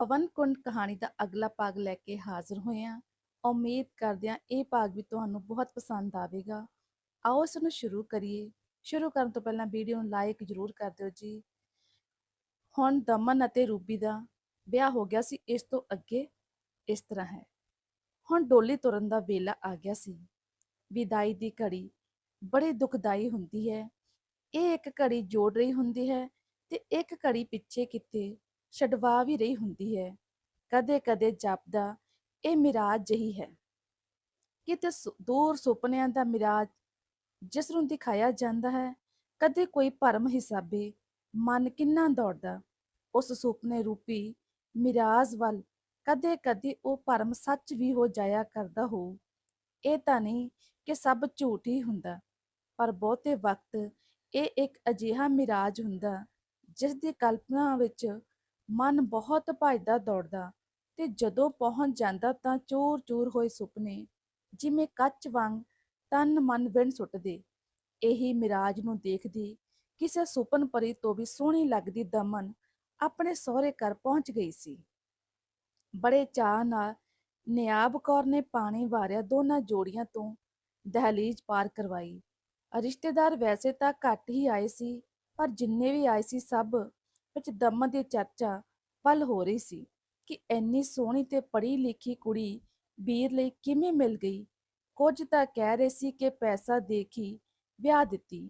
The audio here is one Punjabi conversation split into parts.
ਪਵਨ ਕੁੰਡ ਕਹਾਣੀ ਦਾ ਅਗਲਾ ਭਾਗ ਲੈ ਕੇ ਹਾਜ਼ਰ ਹੋਏ ਹਾਂ। ਉਮੀਦ ਕਰਦੇ ਹਾਂ ਇਹ ਭਾਗ ਵੀ ਤੁਹਾਨੂੰ ਬਹੁਤ ਪਸੰਦ ਆਵੇਗਾ। ਆਓ ਇਸ ਨੂੰ ਸ਼ੁਰੂ ਕਰੀਏ। ਸ਼ੁਰੂ ਕਰਨ ਤੋਂ ਪਹਿਲਾਂ ਵੀਡੀਓ ਨੂੰ ਲਾਈਕ ਜ਼ਰੂਰ ਕਰ ਦਿਓ ਜੀ। ਹੁਣ ਦਮਨ ਅਤੇ ਰੂਬੀ ਦਾ ਵਿਆਹ ਹੋ ਗਿਆ ਸੀ, ਇਸ ਤੋਂ ਅੱਗੇ ਇਸ ਤਰ੍ਹਾਂ ਹੈ। ਹੁਣ ਡੋਲੀ ਤੁਰਨ ਦਾ ਵੇਲਾ ਆ ਗਿਆ ਸੀ। ਵਿਦਾਈ ਦੀ ਘੜੀ ਬੜੀ ਦੁਖਦਾਈ ਹੁੰਦੀ ਹੈ। ਇਹ ਇੱਕ ਘੜੀ ਜੋੜ ਰਹੀ ਹੁੰਦੀ ਹੈ ਤੇ ਇੱਕ ਘੜੀ ਪਿੱਛੇ ਕਿਤੇ ਛਡਵਾ ਵੀ ਰਹੀ ਹੁੰਦੀ ਹੈ। ਕਦੇ ਕਦੇ ਜਾਪਦਾ, ਇਹ ਮਿਰਾਜ ਜਿਹੀ ਹੈ। ਕਿਤੇ ਦੂਰ ਸੁਪਨਿਆਂ ਦਾ ਮਿਰਾਜ ਜਿਸ ਨੂੰ ਦਿਖਾਇਆ ਜਾਂਦਾ ਹੈ, ਕਦੇ ਕੋਈ ਭਰਮ ਹਿਸਾਬੇ ਮਨ ਕਿੰਨਾ ਦੌੜਦਾ, ਉਸ ਸੁਪਨੇ ਰੂਪੀ ਮਿਰਾਜ ਵੱਲ ਕਦੇ ਕਦੇ ਉਹ ਭਰਮ ਸੱਚ ਵੀ ਹੋ ਜਾਇਆ ਕਰਦਾ ਹੋ। ਇਹ ਤਾਂ ਨਹੀਂ ਕਿ ਸਭ ਝੂਠ ਹੀ ਹੁੰਦਾ, ਪਰ ਬਹੁਤੇ ਵਕਤ ਇਹ ਇੱਕ ਅਜਿਹਾ ਮਿਰਾਜ ਹੁੰਦਾ ਜਿਸ ਦੀ ਕਲਪਨਾ ਵਿੱਚ ਮਨ ਬਹੁਤ ਭੱਜਦਾ ਦੌੜਦਾ ਤੇ ਜਦੋਂ ਪਹੁੰਚ ਜਾਂਦਾ ਤਾਂ ਚੂਰ-ਚੂਰ ਹੋਏ ਸੁਪਨੇ। ਜਿਵੇਂ ਕੱਚ ਵਾਂਗ ਤਨ ਮਨ ਵਿੰਨ ਸੁੱਟਦੇ। ਇਹੀ ਮਿਰਾਜ ਨੂੰ ਦੇਖਦੀ ਕਿਸੇ ਸੁਪਨ ਪਰੀ ਤੋਂ ਵੀ ਸੋਹਣੀ ਲੱਗਦੀ ਦਮਨ ਆਪਣੇ ਸਹੁਰੇ ਘਰ ਪਹੁੰਚ ਗਈ ਸੀ। ਬੜੇ ਚਾਅ ਨਾਲ ਨਿਆਬ ਕੌਰ ਨੇ ਪਾਣੀ ਵਾਰਿਆ ਦੋਨਾਂ ਜੋੜੀਆਂ ਤੋਂ ਦਹਲੀਜ਼ ਪਾਰ ਕਰਵਾਈ। ਰਿਸ਼ਤੇਦਾਰ ਵੈਸੇ ਤਾਂ ਘੱਟ ਹੀ ਆਏ ਸੀ, ਪਰ ਜਿੰਨੇ ਵੀ ਆਏ ਸੀ ਸਭ ਵਿੱਚ ਦਮਨ ਦੀ ਚਰਚਾ ਪਲ ਹੋ ਰਹੀ ਸੀ ਕਿ ਇੰਨੀ ਸੋਹਣੀ ਤੇ ਪੜ੍ਹੀ ਲਿਖੀ ਕੁੜੀ ਵੀਰ ਲਈ ਕਿਵੇਂ ਮਿਲ ਗਈ। ਕੁਝ ਤਾਂ ਕਹਿ ਰਹੇ ਸੀ ਕਿ ਪੈਸਾ ਦੇ ਕੇ ਵਿਆਹ ਦਿੱਤੀ।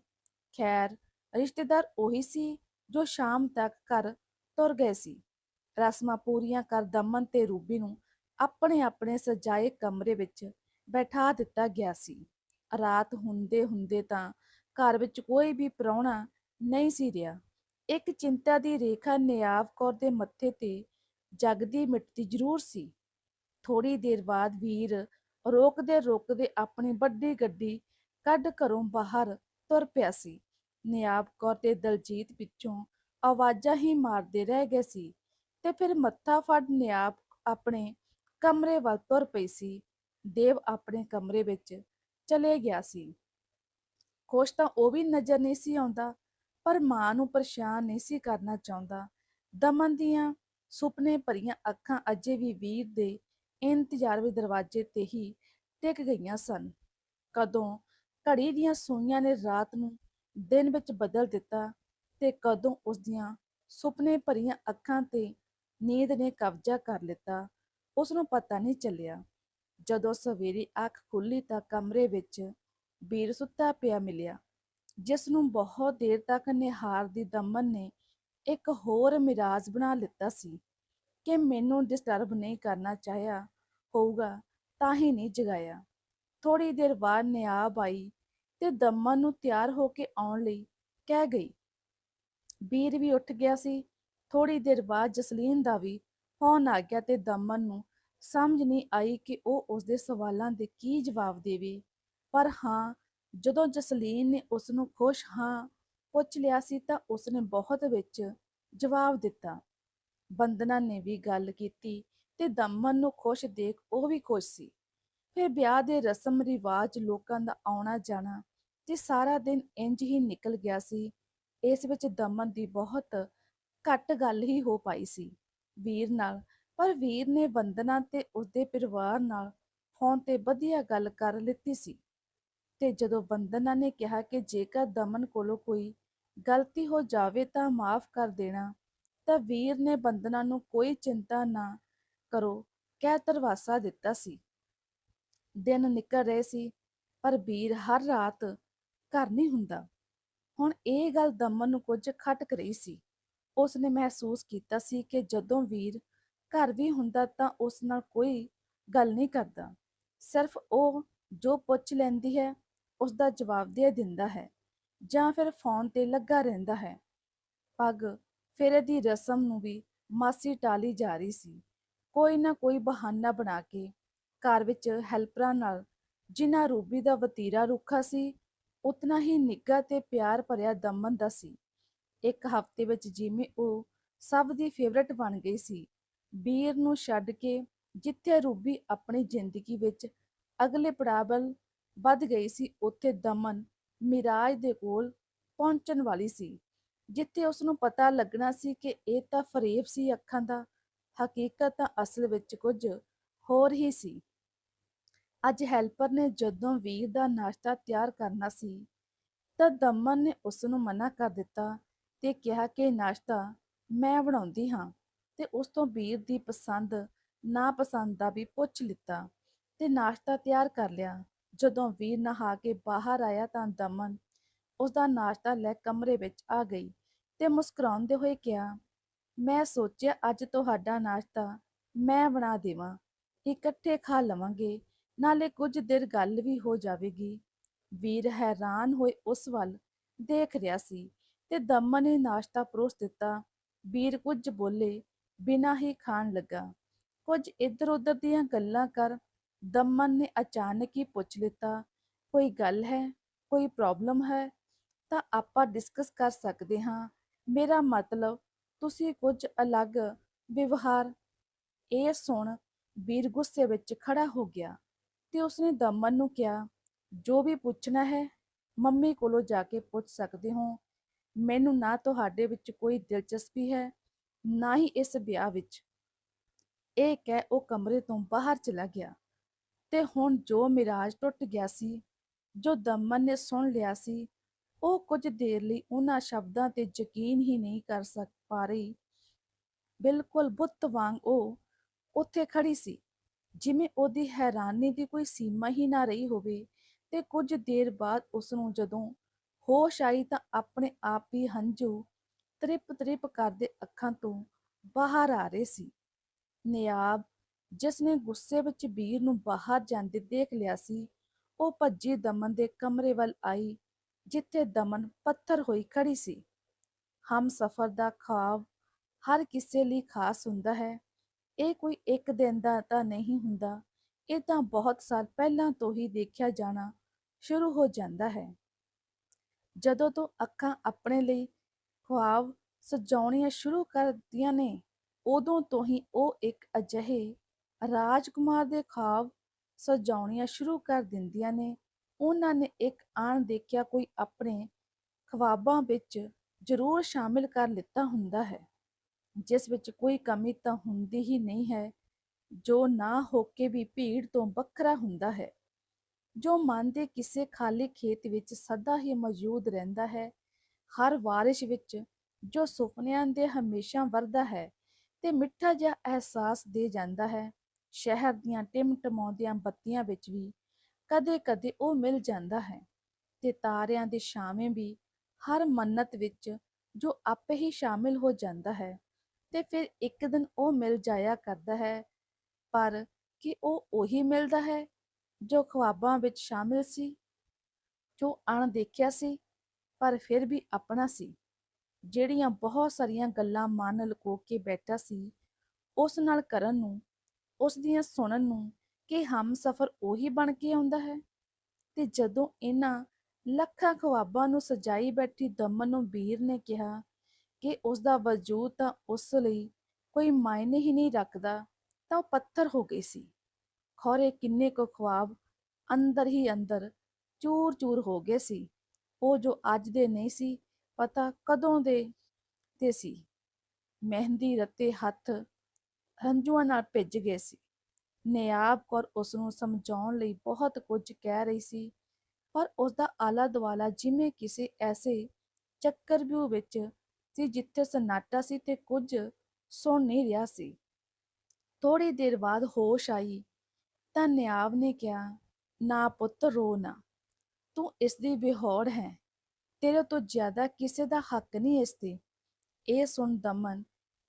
ਖੈਰ, ਰਿਸ਼ਤੇਦਾਰ ਉਹੀ ਸੀ ਜੋ ਸ਼ਾਮ ਤੱਕ ਘਰ ਤੁਰ ਗਏ ਸੀ। ਰਸਮਾਂ ਪੂਰੀਆਂ ਕਰ ਦਮਨ ਤੇ ਰੂਬੀ ਨੂੰ ਆਪਣੇ ਆਪਣੇ ਸਜਾਏ ਕਮਰੇ ਵਿੱਚ ਬੈਠਾ ਦਿੱਤਾ ਗਿਆ ਸੀ। ਰਾਤ ਹੁੰਦੇ ਹੁੰਦੇ ਤਾਂ ਘਰ ਵਿੱਚ ਕੋਈ ਵੀ ਪ੍ਰਾਹੁਣਾ ਨਹੀਂ ਸੀ ਰਿਹਾ। ਇੱਕ ਚਿੰਤਾ ਦੀ ਰੇਖਾ ਨਿਆਵ ਕੌਰ ਦੇ ਮੱਥੇ ਤੇ ਜਗਦੀ ਮਿਟਦੀ ਜ਼ਰੂਰ ਸੀ। ਥੋੜੀ ਦੇਰ ਬਾਅਦ ਵੀਰ ਰੋਕਦੇ ਰੋਕਦੇ ਆਪਣੀ ਵੱਡੀ ਗੱਡੀ ਕੱਢ ਘਰੋਂ ਬਾਹਰ ਤੁਰ ਪਿਆ ਸੀ। ਨਿਆਬ ਕੌਰ ਤੇ ਦਲਜੀਤ ਪਿੱਛੋਂ ਆਵਾਜ਼ਾਂ ਹੀ ਮਾਰਦੇ ਰਹਿ ਗਏ ਸੀ ਤੇ ਫਿਰ ਮੱਥਾ ਫੜ ਨਿਆਬ ਆਪਣੇ ਕਮਰੇ ਵੱਲ ਤੁਰ ਪਈ ਸੀ। ਦੇਵ ਆਪਣੇ ਕਮਰੇ ਵਿੱਚ ਚਲੇ ਗਿਆ ਸੀ। ਖੁਸ਼ ਤਾਂ ਉਹ ਵੀ ਨਜ਼ਰ ਨਹੀਂ ਸੀ ਆਉਂਦਾ। ਪਰ ਮਾਂ ਨੂੰ ਪਰੇਸ਼ਾਨ ਨਹੀਂ ਸੀ ਕਰਨਾ ਚਾਹੁੰਦਾ। ਦਮਨ ਦੀਆਂ ਸੁਪਨੇ ਭਰੀਆਂ ਅੱਖਾਂ ਅਜੇ ਵੀ ਵੀਰ ਦੇ ਇੰਤਜ਼ਾਰ ਵਿੱਚ ਦਰਵਾਜ਼ੇ ਤੇ ਹੀ ਟਿਕ ਗਈਆਂ ਸਨ। ਕਦੋਂ ਘੜੀ ਦੀਆਂ ਸੂਈਆਂ ਨੇ ਰਾਤ ਨੂੰ ਦਿਨ ਵਿੱਚ ਬਦਲ ਦਿੱਤਾ ਤੇ ਕਦੋਂ ਉਸ ਦੀਆਂ ਸੁਪਨੇ ਭਰੀਆਂ ਅੱਖਾਂ ਤੇ ਨੀਂਦ ਨੇ ਕਬਜ਼ਾ ਕਰ ਲਿੱਤਾ, ਉਸ ਨੂੰ ਪਤਾ ਨਹੀਂ ਚੱਲਿਆ। ਜਦੋਂ ਸਵੇਰੇ ਅੱਖ ਖੁੱਲੀ ਤਾਂ ਕਮਰੇ ਵਿੱਚ ਵੀਰ ਸੁੱਤਾ ਪਿਆ ਮਿਲਿਆ। ਜਿਸ ਨੂੰ ਬਹੁਤ ਦੇਰ ਤੱਕ ਨਿਹਾਰ ਦੀ ਦਮਨ ਨੇ ਇੱਕ ਹੋਰ ਮਿਰਾਜ ਬਣਾ ਲਿੱਤਾ ਸੀ ਕਿ ਮੈਨੂੰ ਡਿਸਟਰਬ ਨਹੀਂ ਕਰਨਾ ਚਾਹਿਆ ਹੋਊਗਾ, ਤਾਂ ਹੀ ਨਹੀਂ ਜਗਾਇਆ। ਥੋੜੀ ਦੇਰ ਬਾਅਦ ਨਿਆਬ ਆਈ ਤੇ ਦਮਨ ਨੂੰ ਤਿਆਰ ਹੋ ਕੇ ਆਉਣ ਲਈ ਕਹਿ ਗਈ। ਵੀਰ ਵੀ ਉੱਠ ਗਿਆ ਸੀ। ਥੋੜੀ ਦੇਰ ਬਾਅਦ ਜਸਲੀਨ ਦਾ ਵੀ ਫੋਨ ਆ ਗਿਆ ਤੇ ਦਮਨ ਨੂੰ ਸਮਝ ਨਹੀਂ ਆਈ ਕਿ ਉਹ ਉਸਦੇ ਸਵਾਲਾਂ ਦੇ ਕੀ ਜਵਾਬ ਦੇਵੇ। ਪਰ ਹਾਂ ਜਦੋਂ ਜਸਲੀਨ ਨੇ ਉਸ ਨੂੰ ਖੁਸ਼ ਹਾਂ ਪੁੱਛ ਲਿਆ ਸੀ ਤਾਂ ਉਸਨੇ ਬਹੁਤ ਵਿੱਚ ਜਵਾਬ ਦਿੱਤਾ। ਬੰਦਨਾ ਨੇ ਵੀ ਗੱਲ ਕੀਤੀ ਤੇ ਦਮਨ ਨੂੰ ਖੁਸ਼ ਦੇਖ ਉਹ ਵੀ ਖੁਸ਼ ਸੀ। ਫਿਰ ਵਿਆਹ ਦੇ ਰਸਮ ਰਿਵਾਜ ਲੋਕਾਂ ਦਾ ਆਉਣਾ ਜਾਣਾ ਤੇ ਸਾਰਾ ਦਿਨ ਇੰਜ ਹੀ ਨਿਕਲ ਗਿਆ ਸੀ। ਇਸ ਵਿੱਚ ਦਮਨ ਦੀ ਬਹੁਤ ਘੱਟ ਗੱਲ ਹੀ ਹੋ ਪਾਈ ਸੀ। ਵੀਰ ਨਾਲ, ਪਰ ਵੀਰ ਨੇ ਵੰਦਨਾ ਤੇ ਉਸਦੇ ਪਰਿਵਾਰ ਨਾਲ ਫੋਨ ਤੇ ਵਧੀਆ ਗੱਲ ਕਰ ਲਿੱਤੀ ਸੀ। ਤੇ ਜਦੋਂ ਵੰਦਨਾ ਨੇ ਕਿਹਾ ਕਿ ਜੇਕਰ ਦਮਨ ਕੋਲੋਂ ਕੋਈ ਗਲਤੀ ਹੋ ਜਾਵੇ ਤਾਂ ਮਾਫ ਕਰ ਦੇਣਾ, ਤਾਂ ਵੀਰ ਨੇ ਵੰਦਨਾ ਨੂੰ ਕੋਈ ਚਿੰਤਾ ਨਾ ਕਰੋ, ਕਹਿ ਤਰਵਾਸਾ ਦਿੱਤਾ ਸੀ। ਦਿਨ ਨਿਕਲ ਰਹੇ ਸੀ, ਪਰ ਵੀਰ ਹਰ ਰਾਤ ਘਰ ਨਹੀਂ ਹੁੰਦਾ। ਹੁਣ ਇਹ ਗੱਲ ਦਮਨ ਨੂੰ ਕੁਝ ਖਟਕ ਰਹੀ ਸੀ। ਉਸ ਨੇ ਮਹਿਸੂਸ ਕੀਤਾ ਸੀ ਕਿ ਜਦੋਂ ਵੀਰ ਘਰ ਵੀ ਹੁੰਦਾ ਤਾਂ ਉਸ ਨਾਲ ਕੋਈ ਗੱਲ ਨਹੀਂ ਕਰਦਾ। ਸਿਰਫ ਉਹ ਜੋ ਪੁੱਛ ਲੈਂਦੀ ਹੈ ਉਸ ਦਾ ਜਵਾਬ ਦੇ ਦਿੰਦਾ ਹੈ ਜਾਂ ਫਿਰ ਫੋਨ ਤੇ ਲੱਗਾ ਰਹਿੰਦਾ ਹੈ। ਪੱਗ ਫੇਰੇ ਦੀ ਰਸਮ ਨੂੰ ਵੀ ਮਾਸੀ ਟਾਲੀ ਜਾ ਰਹੀ ਸੀ। ਕੋਈ ਨਾ ਕੋਈ ਬਹਾਨਾ ਬਣਾ ਕੇ ਘਰ ਵਿੱਚ ਹੈਲਪਰਾਂ ਨਾਲ ਜਿਨ੍ਹਾਂ ਰੂਬੀ ਦਾ ਵਤੀਰਾ ਰੁੱਖਾ ਸੀ, ਉਤਨਾ ਹੀ ਨਿੱਘਾ ਤੇ ਪਿਆਰ ਭਰਿਆ ਦਮਨ ਦਾ ਸੀ। ਇੱਕ ਹਫ਼ਤੇ ਵਿੱਚ ਜਿਵੇਂ ਉਹ ਸਭ ਦੀ ਫੇਵਰਟ ਬਣ ਗਈ ਸੀ। ਵੀਰ ਨੂੰ ਛੱਡ ਕੇ ਜਿੱਥੇ ਰੂਬੀ ਆਪਣੀ ਜ਼ਿੰਦਗੀ ਵਿੱਚ ਅਗਲੇ ਪੜਾਅ ਵੱਲ ਵੱਧ ਗਈ ਸੀ, ਉੱਥੇ ਦਮਨ ਮਿਰਾਜ ਦੇ ਕੋਲ ਪਹੁੰਚਣ ਵਾਲੀ ਸੀ, ਜਿੱਥੇ ਉਸ ਨੂੰ ਪਤਾ ਲੱਗਣਾ ਸੀ ਕਿ ਇਹ ਤਾਂ ਫਰੇਬ ਸੀ ਅੱਖਾਂ ਦਾ, ਹਕੀਕਤ ਤਾਂ ਅਸਲ ਵਿੱਚ ਕੁਝ ਹੋਰ ਹੀ ਸੀ। ਅੱਜ ਹੈਲਪਰ ਨੇ ਜਦੋਂ ਵੀਰ ਦਾ ਨਾਸ਼ਤਾ ਤਿਆਰ ਕਰਨਾ ਸੀ, ਤਾਂ ਦਮਨ ਨੇ ਉਸ ਨੂੰ ਮਨਾ ਕਰ ਦਿੱਤਾ ਤੇ ਕਿਹਾ ਕਿ, ਨਾਸ਼ਤਾ ਮੈਂ ਬਣਾਉਂਦੀ ਹਾਂ। ਤੇ ਉਸ ਤੋਂ ਵੀਰ ਦੀ ਪਸੰਦ ਨਾ ਪਸੰਦ ਦਾ ਵੀ ਪੁੱਛ ਲਿੱਤਾ ਤੇ ਨਾਸ਼ਤਾ ਤਿਆਰ ਕਰ ਲਿਆ। ਜਦੋਂ ਵੀਰ ਨਹਾ ਕੇ ਬਾਹਰ ਆਇਆ ਤਾਂ ਦਮਨ ਉਸ ਦਾ ਨਾਸ਼ਤਾ ਲੈ ਕਮਰੇ ਵਿੱਚ ਆ ਗਈ ਤੇ ਮੁਸਕਰਾਉਂਦੇ ਹੋਏ ਕਿਹਾ, ਮੈਂ ਸੋਚਿਆ ਅੱਜ ਤੁਹਾਡਾ ਨਾਸ਼ਤਾ ਮੈਂ ਬਣਾ ਦੇਵਾਂ, ਇਕੱਠੇ ਖਾ ਲਵਾਂਗੇ, ਨਾਲੇ ਕੁਝ ਦੇਰ ਗੱਲ ਵੀ ਹੋ ਜਾਵੇਗੀ। ਵੀਰ ਹੈਰਾਨ ਹੋਏ ਉਸ ਵੱਲ ਦੇਖ ਰਿਹਾ ਸੀ ਤੇ ਦਮਨ ਨੇ ਨਾਸ਼ਤਾ ਪਰੋਸ ਦਿੱਤਾ। ਵੀਰ ਕੁਝ ਬੋਲੇ, ਬਿਨਾਂ ਹੀ ਖਾਣ ਲੱਗਾ। ਕੁਝ ਇੱਧਰ ਉੱਧਰ ਦੀਆਂ ਗੱਲਾਂ ਕਰ ਦਮਨ ਨੇ ਅਚਾਨਕ ਹੀ ਪੁੱਛ ਲਿੱਤਾ, ਕੋਈ ਗੱਲ ਹੈ? ਕੋਈ ਪ੍ਰੋਬਲਮ ਹੈ? ਤਾਂ ਆਪਾਂ ਡਿਸਕਸ ਕਰ ਸਕਦੇ ਹਾਂ, ਮੇਰਾ ਮਤਲਬ ਤੁਸੀਂ ਕੁਝ ਅਲੱਗ ਵਿਵਹਾਰ ਇਹ ਸੁਣ ਵੀਰ ਗੁੱਸੇ ਵਿੱਚ ਖੜਾ ਹੋ ਗਿਆ ਤੇ ਉਸਨੇ ਦਮਨ ਨੂੰ ਕਿਹਾ, ਜੋ ਵੀ ਪੁੱਛਣਾ ਹੈ, ਮੰਮੀ ਕੋਲੋਂ ਜਾ ਕੇ ਪੁੱਛ ਸਕਦੇ ਹੋ। ਮੈਨੂੰ ਨਾ ਤੁਹਾਡੇ ਵਿੱਚ ਕੋਈ ਦਿਲਚਸਪੀ ਹੈ, ਨਾ ਹੀ ਇਸ ਵਿਆਹ ਵਿੱਚ। ਇਹ ਕਹਿ ਉਹ ਕਮਰੇ ਤੋਂ ਬਾਹਰ ਚਲਾ ਗਿਆ। ਤੇ ਹੁਣ ਜੋ ਮਿਰਾਜ ਟੁੱਟ ਗਿਆ ਸੀ, ਜੋ ਦਮਨ ਨੇ ਸੁਣ ਲਿਆ ਸੀ, ਉਹ ਕੁਝ ਦੇਰ ਲਈ ਉਹਨਾਂ ਸ਼ਬਦਾਂ ਤੇ ਯਕੀਨ ਹੀ ਨਹੀਂ ਕਰ ਸਕ ਪਾ ਰਹੀ। ਬਿਲਕੁਲ ਬੁੱਤ ਵਾਂਗ ਉਹ ਉੱਥੇ ਖੜੀ ਸੀ। ਜਿਵੇਂ ਉਹਦੀ ਹੈਰਾਨੀ ਦੀ ਕੋਈ ਸੀਮਾ ਹੀ ਨਾ ਰਹੀ ਹੋਵੇ ਤੇ ਕੁਝ ਦੇਰ ਬਾਅਦ ਉਸ ਨੂੰ ਜਦੋਂ ਹੋਸ਼ ਆਈ ਤਾਂ ਆਪਣੇ ਆਪ ਹੀ ਹੰਝੂ ਤ੍ਰਿਪ ਤ੍ਰਿਪ ਕਰਦੇ ਅੱਖਾਂ ਤੋਂ ਬਾਹਰ ਆ ਰਹੇ ਸੀ। ਨਿਆਬ ਜਿਸ ਨੇ ਗੁੱਸੇ ਵਿੱਚ ਵੀਰ ਨੂੰ ਬਾਹਰ ਜਾਂਦੇ ਦੇਖ ਲਿਆ ਸੀ, ਉਹ ਭੱਜੀ ਦਮਨ ਦੇ ਕਮਰੇ ਵੱਲ ਆਈ, ਜਿੱਥੇ ਦਮਨ ਪੱਥਰ ਹੋਈ ਖੜੀ ਸੀ। ਹਮ ਸਫਰ ਦਾ ਖਾਬ ਹਰ ਕਿਸੇ ਲਈ ਖਾਸ ਹੁੰਦਾ ਹੈ। ਇਹ ਕੋਈ ਇੱਕ ਦਿਨ ਦਾ ਤਾਂ ਨਹੀਂ ਹੁੰਦਾ। ਇਹ ਤਾਂ ਬਹੁਤ ਸਾਲ ਪਹਿਲਾਂ ਤੋਂ ਹੀ ਦੇਖਿਆ ਜਾਣਾ ਸ਼ੁਰੂ ਹੋ ਜਾਂਦਾ ਹੈ। ਜਦੋਂ ਤੋਂ ਅੱਖਾਂ ਆਪਣੇ ਲਈ ਖੁਆਬ ਸਜਾਉਣੀਆਂ ਸ਼ੁਰੂ ਕਰਦੀਆਂ ਨੇ, ਉਦੋਂ ਤੋਂ ਹੀ ਉਹ ਇੱਕ ਅਜਿਹੇ ਰਾਜਕੁਮਾਰ ਦੇ ਖਾਬ ਸਜਾਉਣੀਆਂ ਸ਼ੁਰੂ ਕਰ ਦਿੰਦੀਆਂ ਨੇ। ਉਹਨਾਂ ਨੇ ਇੱਕ ਆਣ ਦੇਖਿਆ ਕੋਈ ਆਪਣੇ ਖਵਾਬਾਂ ਵਿੱਚ ਜ਼ਰੂਰ ਸ਼ਾਮਿਲ ਕਰ ਲਿੱਤਾ ਹੁੰਦਾ ਹੈ। ਜਿਸ ਵਿੱਚ ਕੋਈ ਕਮੀ ਤਾਂ ਹੁੰਦੀ ਹੀ ਨਹੀਂ ਹੈ, ਜੋ ਨਾ ਹੋ ਕੇ ਵੀ ਭੀੜ ਤੋਂ ਵੱਖਰਾ ਹੁੰਦਾ ਹੈ। ਜੋ ਮਨ ਦੇ ਕਿਸੇ ਖਾਲੀ ਖੇਤ ਵਿੱਚ ਸਦਾ ਹੀ ਮੌਜੂਦ ਰਹਿੰਦਾ ਹੈ, ਹਰ ਬਾਰਿਸ਼ ਵਿੱਚ ਜੋ ਸੁਪਨਿਆਂ ਦੇ ਹਮੇਸ਼ਾ ਵਰਦਾ ਹੈ, ਤੇ ਮਿੱਠਾ ਜਿਹਾ ਅਹਿਸਾਸ ਦੇ ਜਾਂਦਾ ਹੈ। ਸ਼ਹਿਰ ਦੀਆਂ ਟਿਮਟਮਾਉਂਦੀਆਂ ਬੱਤੀਆਂ ਵਿੱਚ ਵੀ ਕਦੇ-ਕਦੇ ਉਹ ਮਿਲ ਜਾਂਦਾ ਹੈ ਤੇ ਤਾਰਿਆਂ ਦੇ ਛਾਵੇਂ ਵੀ ਹਰ ਮੰਨਤ ਵਿੱਚ ਜੋ ਆਪੇ ਹੀ ਸ਼ਾਮਿਲ ਹੋ ਜਾਂਦਾ ਹੈ ਤੇ ਫਿਰ ਇੱਕ ਦਿਨ ਉਹ ਮਿਲ ਜਾਇਆ ਕਰਦਾ ਹੈ, ਪਰ ਕਿ ਉਹ ਉਹੀ ਮਿਲਦਾ ਹੈ ਜੋ ਖੁਆਬਾਂ ਵਿੱਚ ਸ਼ਾਮਿਲ ਸੀ, ਜੋ ਅਣਦੇਖਿਆ ਸੀ, ਪਰ ਫਿਰ ਵੀ ਆਪਣਾ ਸੀ, ਜਿਹੜੀਆਂ ਬਹੁਤ ਸਾਰੀਆਂ ਗੱਲਾਂ ਮਨ ਲੁਕੋ ਕੇ ਬੈਠਾ ਸੀ ਉਸ ਨਾਲ ਕਰਨ ਨੂੰ ਉਸ ਦੀਆਂ ਸੁਣਨ ਨੂੰ ਕਿ ਹਮ ਸਫਰ ਉਹੀ ਬਣ ਕੇ ਆਉਂਦਾ ਹੈ। ਤੇ ਜਦੋਂ ਇਹਨਾਂ ਲੱਖਾਂ ਖਵਾਬਾਂ ਨੂੰ ਸਜਾਈ ਬੈਠੀ ਦਮਨ ਨੂੰ ਵੀਰ ਨੇ ਕਿਹਾ ਕਿ ਉਸ ਦਾ ਵਜੂਦ ਤਾਂ ਉਸ ਲਈ ਕੋਈ ਮਾਇਨੇ ਹੀ ਨਹੀਂ ਰੱਖਦਾ, ਤਾਂ ਉਹ ਪੱਥਰ ਹੋ ਗਈ ਸੀ। ਖੋਰੇ ਕਿੰਨੇ ਕੁ ਖਵਾਬ ਅੰਦਰ ਹੀ ਅੰਦਰ ਚੂਰ ਚੂਰ ਹੋ ਗਏ ਸੀ। ਉਹ ਜੋ ਅੱਜ ਦੇ ਨਹੀਂ ਸੀ, ਪਤਾ ਕਦੋਂ ਦੇ ਤੇ ਸੀ। ਮਹਿੰਦੀ ਰੱਤੇ ਹੱਥ ਹੰਝੂਆਂ ਨਾਲ ਭਿੱਜ ਗਏ ਸੀ। ਨਿਆਬ ਕੌਰ ਉਸ ਨੂੰ ਸਮਝਾਉਣ ਲਈ ਬਹੁਤ ਕੁਝ ਕਹਿ ਰਹੀ ਸੀ, ਪਰ ਉਸ ਦਾ ਆਲਾ ਦੁਆਲਾ ਜਿਵੇਂ ਕਿਸੇ ਐਸੇ ਚੱਕਰਵਿਊ ਵਿੱਚ ਸੀ ਜਿੱਥੇ ਸਨਾਟਾ ਸੀ ਤੇ ਕੁਝ ਸੁਣ ਨਹੀਂ ਰਿਹਾ ਸੀ। ਥੋੜੀ ਦੇਰ ਬਾਅਦ ਹੋਸ਼ ਆਈ, ਤਾਂ ਨਿਆਬ ਨੇ ਕਿਹਾ, ਨਾ ਪੁੱਤ, ਰੋ ਨਾ। ਤੂੰ ਇਸ ਦੀ ਬਿਹੋੜ ਹੈ। ਤੇਰੇ ਤੋਂ ਜ਼ਿਆਦਾ ਕਿਸੇ ਦਾ ਹੱਕ ਨਹੀਂ ਇਸ ਤੇ ਇਹ ਸੁਣ ਦਮਨ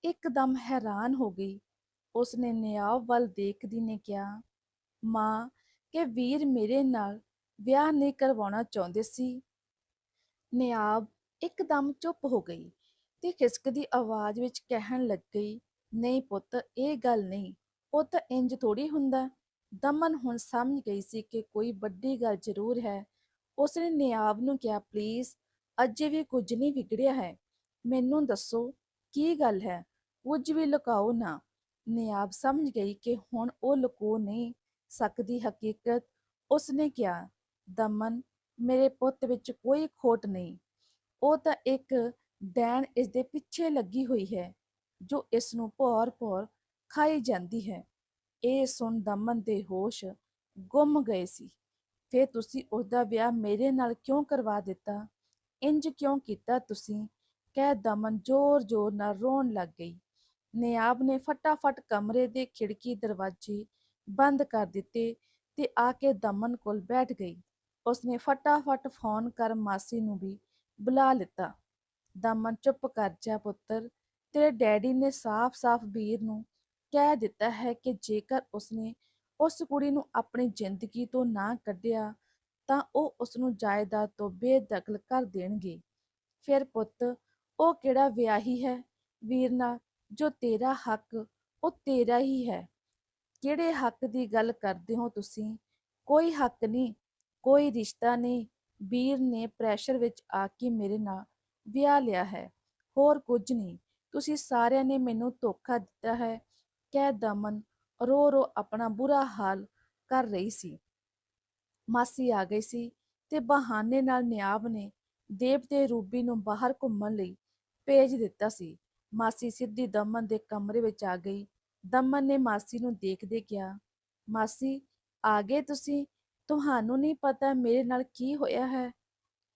ਇੱਕਦਮ ਹੈਰਾਨ ਹੋ ਗਈ ਉਸਨੇ ਨਿਆਵ ਵੱਲ ਦੇਖਦੀ ਨੇ ਕਿਹਾ, ਮਾਂ, ਕਿ ਵੀਰ ਮੇਰੇ ਨਾਲ ਵਿਆਹ ਨਹੀਂ ਕਰਵਾਉਣਾ ਚਾਹੁੰਦੇ ਸੀ? ਨਿਆਬ ਇੱਕਦਮ ਚੁੱਪ ਹੋ ਗਈ ਤੇ ਖਿਸਕਦੀ ਆਵਾਜ਼ ਵਿੱਚ ਕਹਿਣ ਲੱਗ ਗਈ, ਨਹੀਂ ਪੁੱਤ, ਇਹ ਗੱਲ ਨਹੀਂ। ਉਹ ਤਾਂ ਇੰਜ ਥੋੜੀ ਹੁੰਦਾ। ਦਮਨ ਹੁਣ ਸਮਝ ਗਈ ਸੀ ਕਿ ਕੋਈ ਵੱਡੀ ਗੱਲ ਜ਼ਰੂਰ ਹੈ। ਉਸਨੇ ਨਿਆਬ ਨੂੰ ਕਿਹਾ, ਪਲੀਜ਼, ਅਜੇ ਵੀ ਕੁਝ ਨਹੀਂ ਵਿਗੜਿਆ ਹੈ। ਮੈਨੂੰ ਦੱਸੋ, ਕੀ ਗੱਲ ਹੈ? ਕੁਝ ਵੀ ਲੁਕਾਓ ਨਾ। ਨਿਆਬ ਸਮਝ ਗਈ ਕਿ ਹੁਣ ਉਹ ਲੁਕੋ ਨਹੀਂ ਸਕਦੀ ਹਕੀਕਤ, ਉਸਨੇ ਕਿਹਾ, ਦਮਨ, ਮੇਰੇ ਪੁੱਤ ਵਿੱਚ ਕੋਈ ਖੋਟ ਨਹੀਂ। ਉਹ ਤਾਂ ਇੱਕ ਡੈਣ ਇਸ ਦੇ ਪਿੱਛੇ ਲੱਗੀ ਹੋਈ ਹੈ, ਜੋ ਇਸ ਨੂੰ ਭੌਰ-ਭੌਰ ਖਾਈ ਜਾਂਦੀ ਹੈ। ਇਹ ਸੁਣ ਦਮਨ ਦੇ ਹੋਸ਼ ਗੁੰਮ ਗਏ ਸੀ। ਫੇਰ ਤੁਸੀਂ ਉਹਦਾ ਵਿਆਹ ਮੇਰੇ ਨਾਲ ਕਿਉਂ ਕਰਵਾ ਦਿੱਤਾ? ਇੰਜ ਕਿਉਂ ਕੀਤਾ ਤੁਸੀਂ? ਕਹਿ ਦਮਨ ਜ਼ੋਰ-ਜ਼ੋਰ ਨਾਲ ਰੋਣ ਲੱਗ ਗਈ। ਨਿਆਬ ਨੇ ਫਟਾਫਟ ਕਮਰੇ ਦੇ ਖਿੜਕੀ ਦਰਵਾਜ਼ੇ ਬੰਦ ਕਰ ਦਿੱਤੇ ਤੇ ਆ ਕੇ ਦਮਨ ਕੋਲ ਬੈਠ ਗਈ। ਉਸਨੇ ਫਟਾਫਟ ਫੋਨ ਕਰ ਮਾਸੀ ਨੂੰ ਵੀ ਬੁਲਾ ਲਿੱਤਾ। ਦਮਨ ਚੁੱਪ ਕਰ, ਜਾ ਪੁੱਤਰ, ਤੇਰੇ ਡੈਡੀ ਨੇ ਸਾਫ਼-ਸਾਫ਼ ਵੀਰ ਨੂੰ ਕਹਿ ਦਿੱਤਾ ਹੈ ਕਿ ਜੇਕਰ ਉਸਨੇ ਉਸ ਕੁੜੀ ਨੂੰ ਆਪਣੀ ਜ਼ਿੰਦਗੀ ਤੋਂ ਨਾ ਕੱਢਿਆ, ਤਾਂ ਉਹ ਉਸ ਨੂੰ ਜਾਇਦਾਦ ਤੋਂ ਬੇਦਖਲ ਕਰ ਦੇਣਗੇ। ਫਿਰ ਪੁੱਤ, ਉਹ ਕਿਹੜਾ ਵਿਆਹੀ ਹੈ? ਵੀਰ ਨਾਲ ਜੋ ਤੇਰਾ ਹੱਕ, ਉਹ ਤੇਰਾ ਹੀ ਹੈ। ਕਿਹੜੇ ਹੱਕ ਦੀ ਗੱਲ ਕਰਦੇ ਹੋ ਤੁਸੀਂ? ਕੋਈ ਹੱਕ ਨਹੀਂ, ਕੋਈ ਰਿਸ਼ਤਾ ਨਹੀਂ। ਵੀਰ ਨੇ ਪ੍ਰੈਸ਼ਰ ਵਿੱਚ ਆ ਕੇ ਮੇਰੇ ਨਾਲ ਵਿਆਹ ਲਿਆ ਹੈ। ਹੋਰ ਕੁਝ ਨਹੀਂ। ਤੁਸੀਂ ਸਾਰਿਆਂ ਨੇ ਮੈਨੂੰ ਧੋਖਾ ਦਿੱਤਾ ਹੈ। ਕਹਿ ਦਮਨ ਰੋ ਰੋ ਆਪਣਾ ਬੁਰਾ ਹਾਲ ਕਰ ਰਹੀ ਸੀ। ਮਾਸੀ ਆ ਗਈ ਸੀ ਤੇ ਬਹਾਨੇ ਨਾਲ ਨਿਆਬ ਨੇ ਦੇਵ ਤੇ ਰੂਬੀ ਨੂੰ ਬਾਹਰ ਘੁੰਮਣ ਲਈ ਭੇਜ ਦਿੱਤਾ ਸੀ। ਮਾਸੀ ਸਿੱਧੀ ਦਮਨ ਦੇ ਕਮਰੇ ਵਿੱਚ ਆ ਗਈ। ਦਮਨ ਨੇ ਮਾਸੀ ਨੂੰ ਦੇਖਦੇ ਕਿਹਾ, ਮਾਸੀ, ਆ ਗਏ ਤੁਸੀਂ? ਤੁਹਾਨੂੰ ਨਹੀਂ ਪਤਾ ਮੇਰੇ ਨਾਲ ਕੀ ਹੋਇਆ ਹੈ?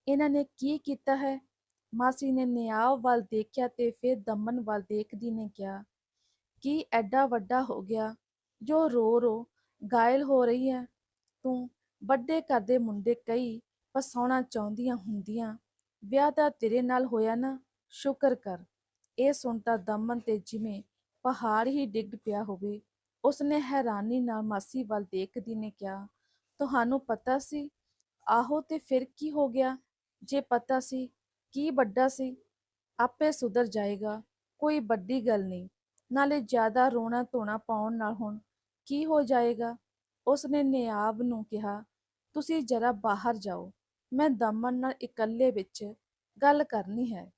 ਇਹਨਾਂ ਨੇ ਕੀ ਕੀਤਾ ਹੈ? ਮਾਸੀ ਨੇ ਨਿਆਵ ਵੱਲ ਦੇਖਿਆ ਤੇ ਫਿਰ ਦਮਨ ਵੱਲ ਦੇਖਦੀ ਨੇ ਕਿਹਾ, ਕੀ ਐਡਾ ਵੱਡਾ ਹੋ ਗਿਆ? ਜੋ ਰੋ ਰੋ, ਗਾਇਲ ਹੋ ਰਹੀ ਹੈ। ਤੂੰ ਵੱਡੇ ਘਰ ਦੇ ਮੁੰਡੇ ਕਈ ਫਸਾਉਣਾ ਚਾਹੁੰਦੀਆਂ ਹੁੰਦੀਆਂ। ਵਿਆਹ ਤਾਂ ਤੇਰੇ ਨਾਲ ਹੋਇਆ ਨਾ। ਸ਼ੁਕਰ ਕਰ। ਇਹ ਸੁਣਤਾ ਦਮਨ ਤੇ ਜਿਵੇਂ ਪਹਾੜ ਹੀ ਡਿੱਗ ਪਿਆ ਹੋਵੇ। ਉਸਨੇ ਹੈਰਾਨੀ ਨਾਲ ਮਾਸੀ ਵੱਲ ਦੇਖਦੀ ਨੇ ਕਿਹਾ, ਤੁਹਾਨੂੰ ਪਤਾ ਸੀ? ਆਹੋ ਤੇ ਫਿਰ ਕੀ ਹੋ ਗਿਆ? ਜੇ ਪਤਾ ਸੀ, ਕੀ ਵੱਡਾ ਸੀ? ਆਪੇ ਸੁਧਰ ਜਾਏਗਾ, ਕੋਈ ਵੱਡੀ ਗੱਲ ਨਹੀਂ। ਨਾਲੇ ਜ਼ਿਆਦਾ ਰੋਣਾ ਧੋਣਾ ਪਾਉਣ ਨਾਲ ਹੁਣ ਕੀ ਹੋ ਜਾਏਗਾ? ਉਸਨੇ ਨਿਆਬ ਨੂੰ ਕਿਹਾ, ਤੁਸੀਂ ਜਰਾ ਬਾਹਰ ਜਾਓ, ਮੈਂ ਦਮਨ ਨਾਲ ਇਕੱਲੇ ਵਿੱਚ ਗੱਲ ਕਰਨੀ ਹੈ।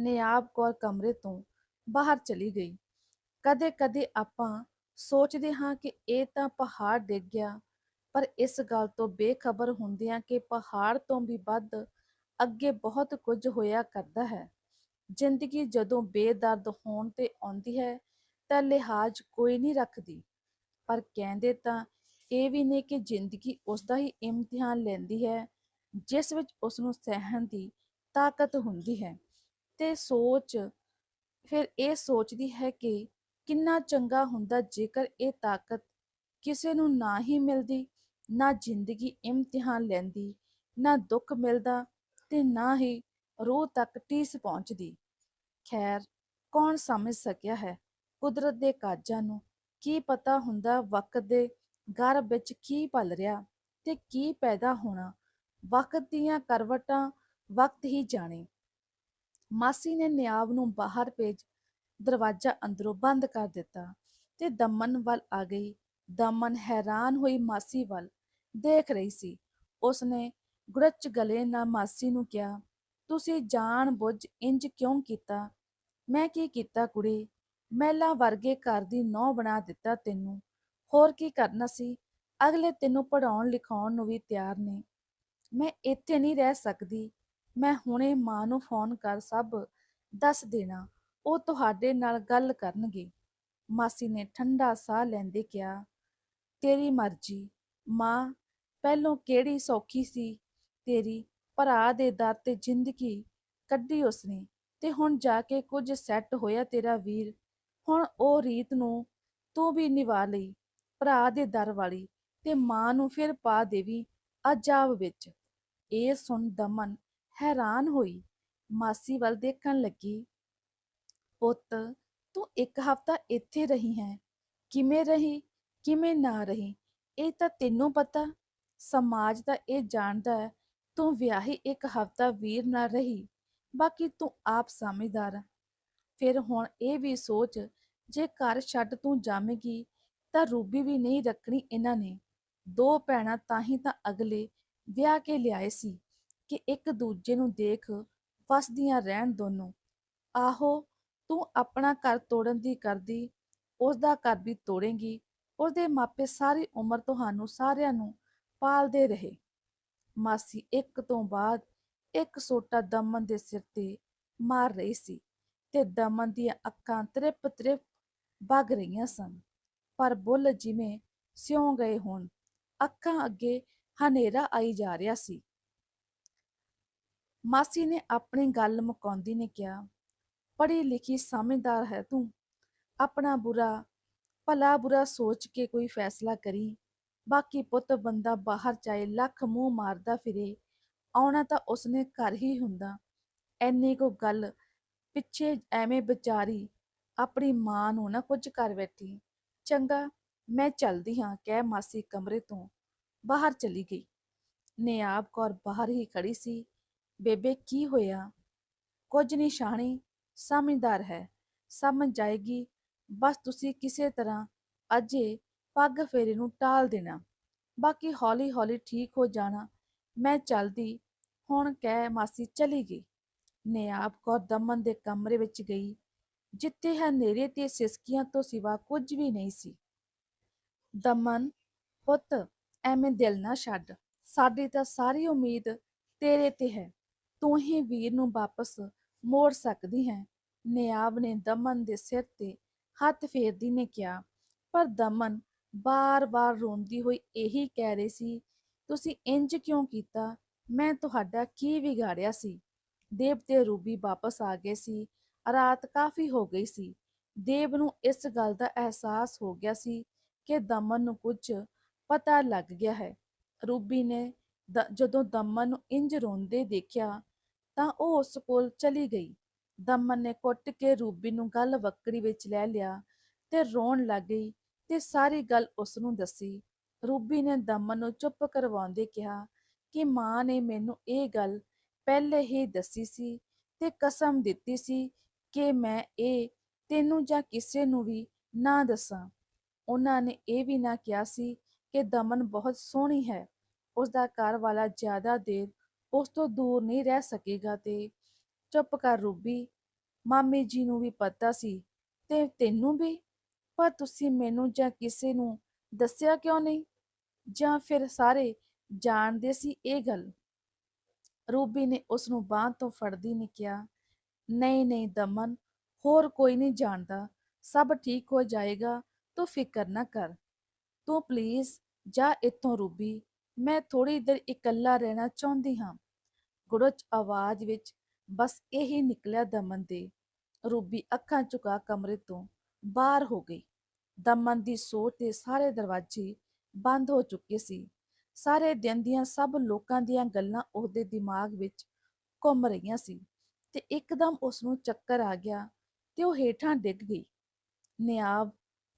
ਨਿਆਬ ਕੌਰ ਕਮਰੇ ਤੋਂ ਬਾਹਰ ਚਲੀ ਗਈ ਕਦੇ ਕਦੇ ਆਪਾਂ ਸੋਚਦੇ ਹਾਂ ਕਿ ਇਹ ਤਾਂ ਪਹਾੜ ਡਿੱਗ ਗਿਆ ਪਰ ਇਸ ਗੱਲ ਤੋਂ ਬੇਖਬਰ ਹੁੰਦਿਆਂ ਕਿ ਪਹਾੜ ਤੋਂ ਵੀ ਵੱਧ ਅੱਗੇ ਬਹੁਤ ਕੁਝ ਹੋਇਆ ਕਰਦਾ ਹੈ ਜ਼ਿੰਦਗੀ ਜਦੋਂ ਬੇਦਰਦ ਹੋਣ ਤੇ ਆਉਂਦੀ ਹੈ ਤਾਂ ਲਿਹਾਜ਼ ਕੋਈ ਨਹੀਂ ਰੱਖਦੀ ਪਰ ਕਹਿੰਦੇ ਤਾਂ ਇਹ ਵੀ ਨੇ ਕਿ ਜ਼ਿੰਦਗੀ ਉਸ ਦਾ ਹੀ ਇਮਤਿਹਾਨ ਲੈਂਦੀ ਹੈ ਜਿਸ ਵਿੱਚ ਉਸ ਨੂੰ ਸਹਿਣ ਦੀ ਤਾਕਤ ਹੁੰਦੀ ਹੈ ਤੇ ਸੋਚ, ਫਿਰ ਇਹ ਸੋਚਦੀ ਹੈ ਕਿ ਕਿੰਨਾ ਚੰਗਾ ਹੁੰਦਾ ਜੇਕਰ ਇਹ ਤਾਕਤ ਕਿਸੇ ਨੂੰ ਨਾ ਹੀ ਮਿਲਦੀ, ਨਾ ਜ਼ਿੰਦਗੀ ਇਮਤਿਹਾਨ ਲੈਂਦੀ, ਨਾ ਦੁੱਖ ਮਿਲਦਾ ਤੇ ਨਾ ਹੀ ਰੂਹ ਤੱਕ ਟੀਸ ਪਹੁੰਚਦੀ। ਖੈਰ, ਕੌਣ ਸਮਝ ਸਕਿਆ ਹੈ ਕੁਦਰਤ ਦੇ ਕਾਜਾਂ ਨੂੰ? ਕੀ ਪਤਾ ਹੁੰਦਾ ਵਕਤ ਦੇ ਗਰਭ ਵਿੱਚ ਕੀ ਪਲ ਰਿਹਾ ਤੇ ਕੀ ਪੈਦਾ ਹੋਣਾ? ਵਕਤ ਦੀਆਂ ਕਰਵਟਾਂ ਵਕਤ ਹੀ ਜਾਣੇ। ਮਾਸੀ ਨੇ ਨਿਆਬ ਨੂੰ ਬਾਹਰ ਭੇਜ ਦਰਵਾਜ਼ਾ ਅੰਦਰੋਂ ਬੰਦ ਕਰ ਦਿੱਤਾ ਤੇ ਦਮਨ ਵੱਲ ਆ ਗਈ। ਦਮਨ ਹੈਰਾਨ ਹੋਈ ਮਾਸੀ ਵੱਲ ਦੇਖ ਰਹੀ ਸੀ। ਉਸਨੇ ਗੁਰਚ ਗਲੇ ਨਾਲ ਮਾਸੀ ਨੂੰ ਕਿਹਾ, ਤੁਸੀਂ ਜਾਣ ਬੁੱਝ ਇੰਜ ਕਿਉਂ ਕੀਤਾ? ਮੈਂ ਕੀ ਕੀਤਾ ਕੁੜੀ? ਮਹਿਲਾ ਵਰਗੇ ਘਰ ਦੀ ਨੌ ਬਣਾ ਦਿੱਤਾ ਤੈਨੂੰ। ਹੋਰ ਕੀ ਕਰਨਾ ਸੀ? ਅਗਲੇ ਤੈਨੂੰ ਪੜਾਉਣ ਲਿਖਾਉਣ ਨੂੰ ਵੀ ਤਿਆਰ ਨੇ। ਮੈਂ ਇੱਥੇ ਨਹੀਂ ਰਹਿ ਸਕਦੀ। ਮੈਂ ਹੁਣੇ ਮਾਂ ਨੂੰ ਫੋਨ ਕਰ ਸਭ ਦੱਸ ਦੇਣਾ, ਉਹ ਤੁਹਾਡੇ ਨਾਲ ਗੱਲ ਕਰਨਗੇ। ਮਾਸੀ ਨੇ ਠੰਡਾ ਸਾਹ ਲੈਂਦੇ ਕਿਹਾ, ਤੇਰੀ ਮਰਜ਼ੀ, ਮਾਂ, ਪਹਿਲੋਂ ਕਿਹੜੀ ਸੌਖੀ ਸੀ? ਤੇਰੀ ਭਰਾ ਦੇ ਦਰ ਤੇ ਜ਼ਿੰਦਗੀ ਕੱਢੀ ਉਸਨੇ ਤੇ ਹੁਣ ਜਾ ਕੇ ਕੁਝ ਸੈੱਟ ਹੋਇਆ ਤੇਰਾ ਵੀਰ। ਹੁਣ ਉਹ ਰੀਤ ਨੂੰ ਤੂੰ ਵੀ ਨਿਵਾ ਲਈ, ਭਰਾ ਦੇ ਦਰ ਵਾਲੀ ਤੇ ਮਾਂ ਨੂੰ ਫਿਰ ਪਾ ਦੇਵੀ ਅਜਾਬ ਵਿੱਚ। ਇਹ ਸੁਣ ਦਮਨ ਹੈਰਾਨ ਹੋਈ। ਮਾਸੀ ਵੱਲ ਦੇਖਣ ਲੱਗੀ। ਪੁੱਤ, ਤੂੰ ਇੱਕ ਹਫ਼ਤਾ ਇੱਥੇ ਰਹੀ ਹੈ। ਕਿਵੇਂ ਰਹੀ, ਕਿਵੇਂ ਨਾ ਰਹੀ? ਇਹ ਤਾਂ ਤੈਨੂੰ ਪਤਾ। ਸਮਾਜ ਦਾ ਇਹ ਜਾਣਦਾ ਹੈ, ਤੂੰ ਵਿਆਹੀ ਇੱਕ ਹਫ਼ਤਾ ਵੀਰ ਨਾਲ ਰਹੀ। ਬਾਕੀ ਤੂੰ ਆਪ ਸਮਝਦਾਰ ਫਿਰ ਹੁਣ ਇਹ ਵੀ ਸੋਚ, ਜੇ ਘਰ ਛੱਡ ਤੂੰ ਜਾਵੇਂਗੀ, ਤਾਂ ਰੂਬੀ ਵੀ ਨਹੀਂ ਰੱਖਣੀ ਇਹਨਾਂ ਨੇ। ਦੋ ਭੈਣਾਂ ਤਾਂ ਹੀ ਤਾਂ ਅਗਲੇ ਵਿਆਹ ਕੇ ਲਿਆਏ ਸੀ। ਕਿ ਇੱਕ ਦੂਜੇ ਨੂੰ ਦੇਖ ਵਸਦੀਆਂ ਰਹਿਣ ਦੋਨੋਂ। ਆਹੋ, ਤੂੰ ਆਪਣਾ ਘਰ ਤੋੜਨ ਦੀ ਕਰਦੀ ਉਸ ਦਾ ਘਰ ਵੀ ਤੋੜੇਂਗੀ, ਉਸਦੇ ਮਾਪੇ ਸਾਰੀ ਉਮਰ ਤੁਹਾਨੂੰ ਸਾਰਿਆਂ ਨੂੰ ਪਾਲਦੇ ਰਹੇ। ਮਾਸੀ ਇੱਕ ਤੋਂ ਬਾਅਦ ਇੱਕ ਸੋਟਾ ਦਮਨ ਦੇ ਸਿਰ ਤੇ ਮਾਰ ਰਹੀ ਸੀ ਤੇ ਦਮਨ ਦੀਆਂ ਅੱਖਾਂ ਤ੍ਰਿਪ ਤ੍ਰਿਪ ਵਗ ਰਹੀਆਂ ਸਨ। ਪਰ ਬੁੱਲ ਜਿਵੇਂ ਸਿਉਂ ਗਏ ਹੋਣ, ਅੱਖਾਂ ਅੱਗੇ ਹਨੇਰਾ ਆਈ ਜਾ ਰਿਹਾ ਸੀ। ਮਾਸੀ ਨੇ ਆਪਣੀ ਗੱਲ ਮੁਕਾਉਂਦੀ ਨੇ ਕਿਹਾ ਪੜ੍ਹੀ ਲਿਖੀ ਸਮਝਦਾਰ ਹੈ ਤੂੰ। ਆਪਣਾ ਬੁਰਾ, ਭਲਾ ਬੁਰਾ ਸੋਚ ਕੇ ਕੋਈ ਫੈਸਲਾ ਕਰੀ। ਬਾਕੀ ਪੁੱਤ ਬੰਦਾ ਬਾਹਰ ਚਾਹੇ ਲੱਖ ਮੂੰਹ ਮਾਰਦਾ ਫਿਰੇ, ਆਉਣਾ ਤਾਂ ਉਸਨੇ ਘਰ ਹੀ ਹੁੰਦਾ। ਐਨੀ ਕੋ ਗੱਲ, ਪਿੱਛੇ ਐਵੇਂ ਵਿਚਾਰੀ, ਆਪਣੀ ਮਾਂ ਨੂੰ ਨਾ ਕੁਝ ਕਰ ਬੈਠੀ। ਚੰਗਾ, ਮੈਂ ਚਲਦੀ ਹਾਂ, ਕਹਿ ਮਾਸੀ ਕਮਰੇ ਤੋਂ। ਬਾਹਰ ਚਲੀ ਗਈ। ਨਿਆਬ ਕੌਰ ਬਾਹਰ ਹੀ ਖੜੀ ਸੀ। ਬੇਬੇ ਕੀ ਹੋਇਆ? ਕੁਝ ਨਹੀਂ ਸ਼ਾਣੀ ਸਮਝਦਾਰ ਹੈ, ਸਮਝ ਜਾਏਗੀ। ਬਸ ਤੁਸੀਂ ਕਿਸੇ ਤਰ੍ਹਾਂ ਅਜੇ ਪੱਗ ਫੇਰੇ ਨੂੰ ਟਾਲ ਦੇਣਾ। ਬਾਕੀ ਹੌਲੀ ਹੌਲੀ ਠੀਕ ਹੋ ਜਾਣਾ। ਮੈਂ ਚਲਦੀ, ਹੁਣ ਕਹਿ ਮਾਸੀ ਚਲੀ ਗਈ। ਨਿਆਬ ਕੌਰ ਦਮਨ ਦੇ ਕਮਰੇ ਵਿੱਚ ਗਈ, ਜਿੱਥੇ ਹਨੇਰੇ ਤੇ ਸਿਸਕੀਆਂ ਤੋਂ ਸਿਵਾ ਕੁਝ ਵੀ ਨਹੀਂ ਸੀ। ਦਮਨ, ਪੁੱਤ, ਐਵੇਂ ਦਿਲ ਨਾ ਛੱਡ। ਸਾਡੀ ਤਾਂ ਸਾਰੀ ਉਮੀਦ ਤੇਰੇ ਤੇ ਹੈ। ਤੂੰ ਹੀ ਵੀਰ ਨੂੰ ਵਾਪਸ ਮੋੜ ਸਕਦੀ ਹੈ। ਨਿਆਬ ਨੇ ਦਮਨ ਦੇ ਸਿਰ ਤੇ ਹੱਥ ਫੇਰਦੀ ਨੇ ਕਿਹਾ, ਪਰ ਦਮਨ ਬਾਰ-ਬਾਰ ਰੋਂਦੀ ਹੋਈ ਇਹੀ ਕਹਿ ਰਹੀ ਸੀ, ਤੁਸੀਂ ਇੰਜ ਕਿਉਂ ਕੀਤਾ? ਮੈਂ ਤੁਹਾਡਾ ਕੀ ਵਿਗਾੜਿਆ ਸੀ? ਦੇਵ ਤੇ ਰੂਬੀ ਵਾਪਸ ਆ ਗਏ ਸੀ। ਰਾਤ ਕਾਫੀ ਹੋ ਗਈ ਸੀ। ਦੇਵ ਨੂੰ ਇਸ ਗੱਲ ਦਾ ਅਹਿਸਾਸ ਹੋ ਗਿਆ ਸੀ ਕਿ ਦਮਨ ਨੂੰ ਕੁਝ ਪਤਾ ਲੱਗ ਗਿਆ ਹੈ। ਰੂਬੀ ਨੇ ਦ- ਜਦੋਂ ਦਮਨ ਨੂੰ ਇੰਜ ਰੋਂਦੇ ਦੇਖਿਆ ਤਾਂ ਉਹ ਉਸ ਕੋਲ ਚਲੀ ਗਈ। ਦਮਨ ਨੇ ਕੁੱਟ ਕੇ ਰੂਬੀ ਨੂੰ ਗੱਲ ਵੱਕਰੀ ਵਿੱਚ ਲੈ ਲਿਆ ਤੇ ਰੋਣ ਲੱਗ ਗਈ ਤੇ ਸਾਰੀ ਗੱਲ ਉਸ ਨੂੰ ਦੱਸੀ। ਰੂਬੀ ਨੇ ਦਮਨ ਨੂੰ ਚੁੱਪ ਕਰਵਾਉਂਦੇ ਕਿਹਾ ਕਿ ਮਾਂ ਨੇ ਮੈਨੂੰ ਇਹ ਗੱਲ ਪਹਿਲੇ ਹੀ ਦੱਸੀ ਸੀ ਤੇ ਕਸਮ ਦਿੱਤੀ ਸੀ ਕਿ ਮੈਂ ਇਹ ਤੈਨੂੰ ਜਾਂ ਕਿਸੇ ਨੂੰ ਵੀ ਨਾ ਦੱਸਾਂ। ਉਹਨਾਂ ਨੇ ਇਹ ਵੀ ਨਾ ਕਿਹਾ ਸੀ ਕਿ ਦਮਨ ਬਹੁਤ ਸੋਹਣੀ ਹੈ। ਉਸ ਦਾ ਘਰ ਵਾਲਾ ਜ਼ਿਆਦਾ ਦੇਰ ਉਸ ਤੋਂ ਦੂਰ ਨਹੀਂ ਰਹਿ ਸਕੇਗਾ ਤੇ ਚੁੱਪ ਕਰ ਰੂਬੀ। ਮਾਮੇ ਜੀ ਨੂੰ ਵੀ ਪਤਾ ਸੀ ਤੇ ਤੈਨੂੰ ਵੀ? ਪਰ ਤੁਸੀਂ ਮੈਨੂੰ ਜਾਂ ਕਿਸੇ ਨੂੰ ਦੱਸਿਆ ਕਿਉਂ ਨਹੀਂ? ਜਾਂ ਫਿਰ ਸਾਰੇ ਜਾਣਦੇ ਸੀ ਇਹ ਗੱਲ? ਰੂਬੀ ਨੇ ਉਸ ਨੂੰ ਬਾਂਹ ਤੋਂ ਫੜਦੀ ਨੇ ਕਿਹਾ, ਨਹੀਂ ਨਹੀਂ ਦਮਨ, ਹੋਰ ਕੋਈ ਨਹੀਂ ਜਾਣਦਾ। ਸਭ ਠੀਕ ਹੋ ਜਾਏਗਾ, ਤੂੰ ਫਿਕਰ ਨਾ ਕਰ। ਤੂੰ ਪਲੀਜ਼ ਜਾ ਇੱਥੋਂ ਰੂਬੀ। ਮੈਂ ਥੋੜੀ ਦੇਰ ਇਕੱਲਾ ਰਹਿਣਾ ਚਾਹੁੰਦੀ ਹਾਂ। ਗੁੜਚ ਆਵਾਜ਼ ਵਿੱਚ ਬਸ ਇਹੀ ਨਿਕਲਿਆ ਦਮਨ ਦੇ। ਰੂਬੀ ਅੱਖਾਂ ਝੁਕਾ ਕਮਰੇ ਤੋਂ ਬਾਹਰ ਹੋ ਗਈ। ਦਮਨ ਦੀ ਸੋਚ ਦੇ ਸਾਰੇ ਦਰਵਾਜ਼ੇ ਬੰਦ ਹੋ ਚੁੱਕੇ ਸੀ। ਸਾਰੇ ਦਿਨ ਦੀਆਂ ਸਭ ਲੋਕਾਂ ਦੀਆਂ ਗੱਲਾਂ ਉਹਦੇ ਦਿਮਾਗ ਵਿੱਚ ਘੁੰਮ ਰਹੀਆਂ ਸੀ ਤੇ ਇੱਕਦਮ ਉਸ ਨੂੰ ਚੱਕਰ ਆ ਗਿਆ ਤੇ ਉਹ ਹੇਠਾਂ ਡਿੱਗ ਗਈ। ਨਿਆਬ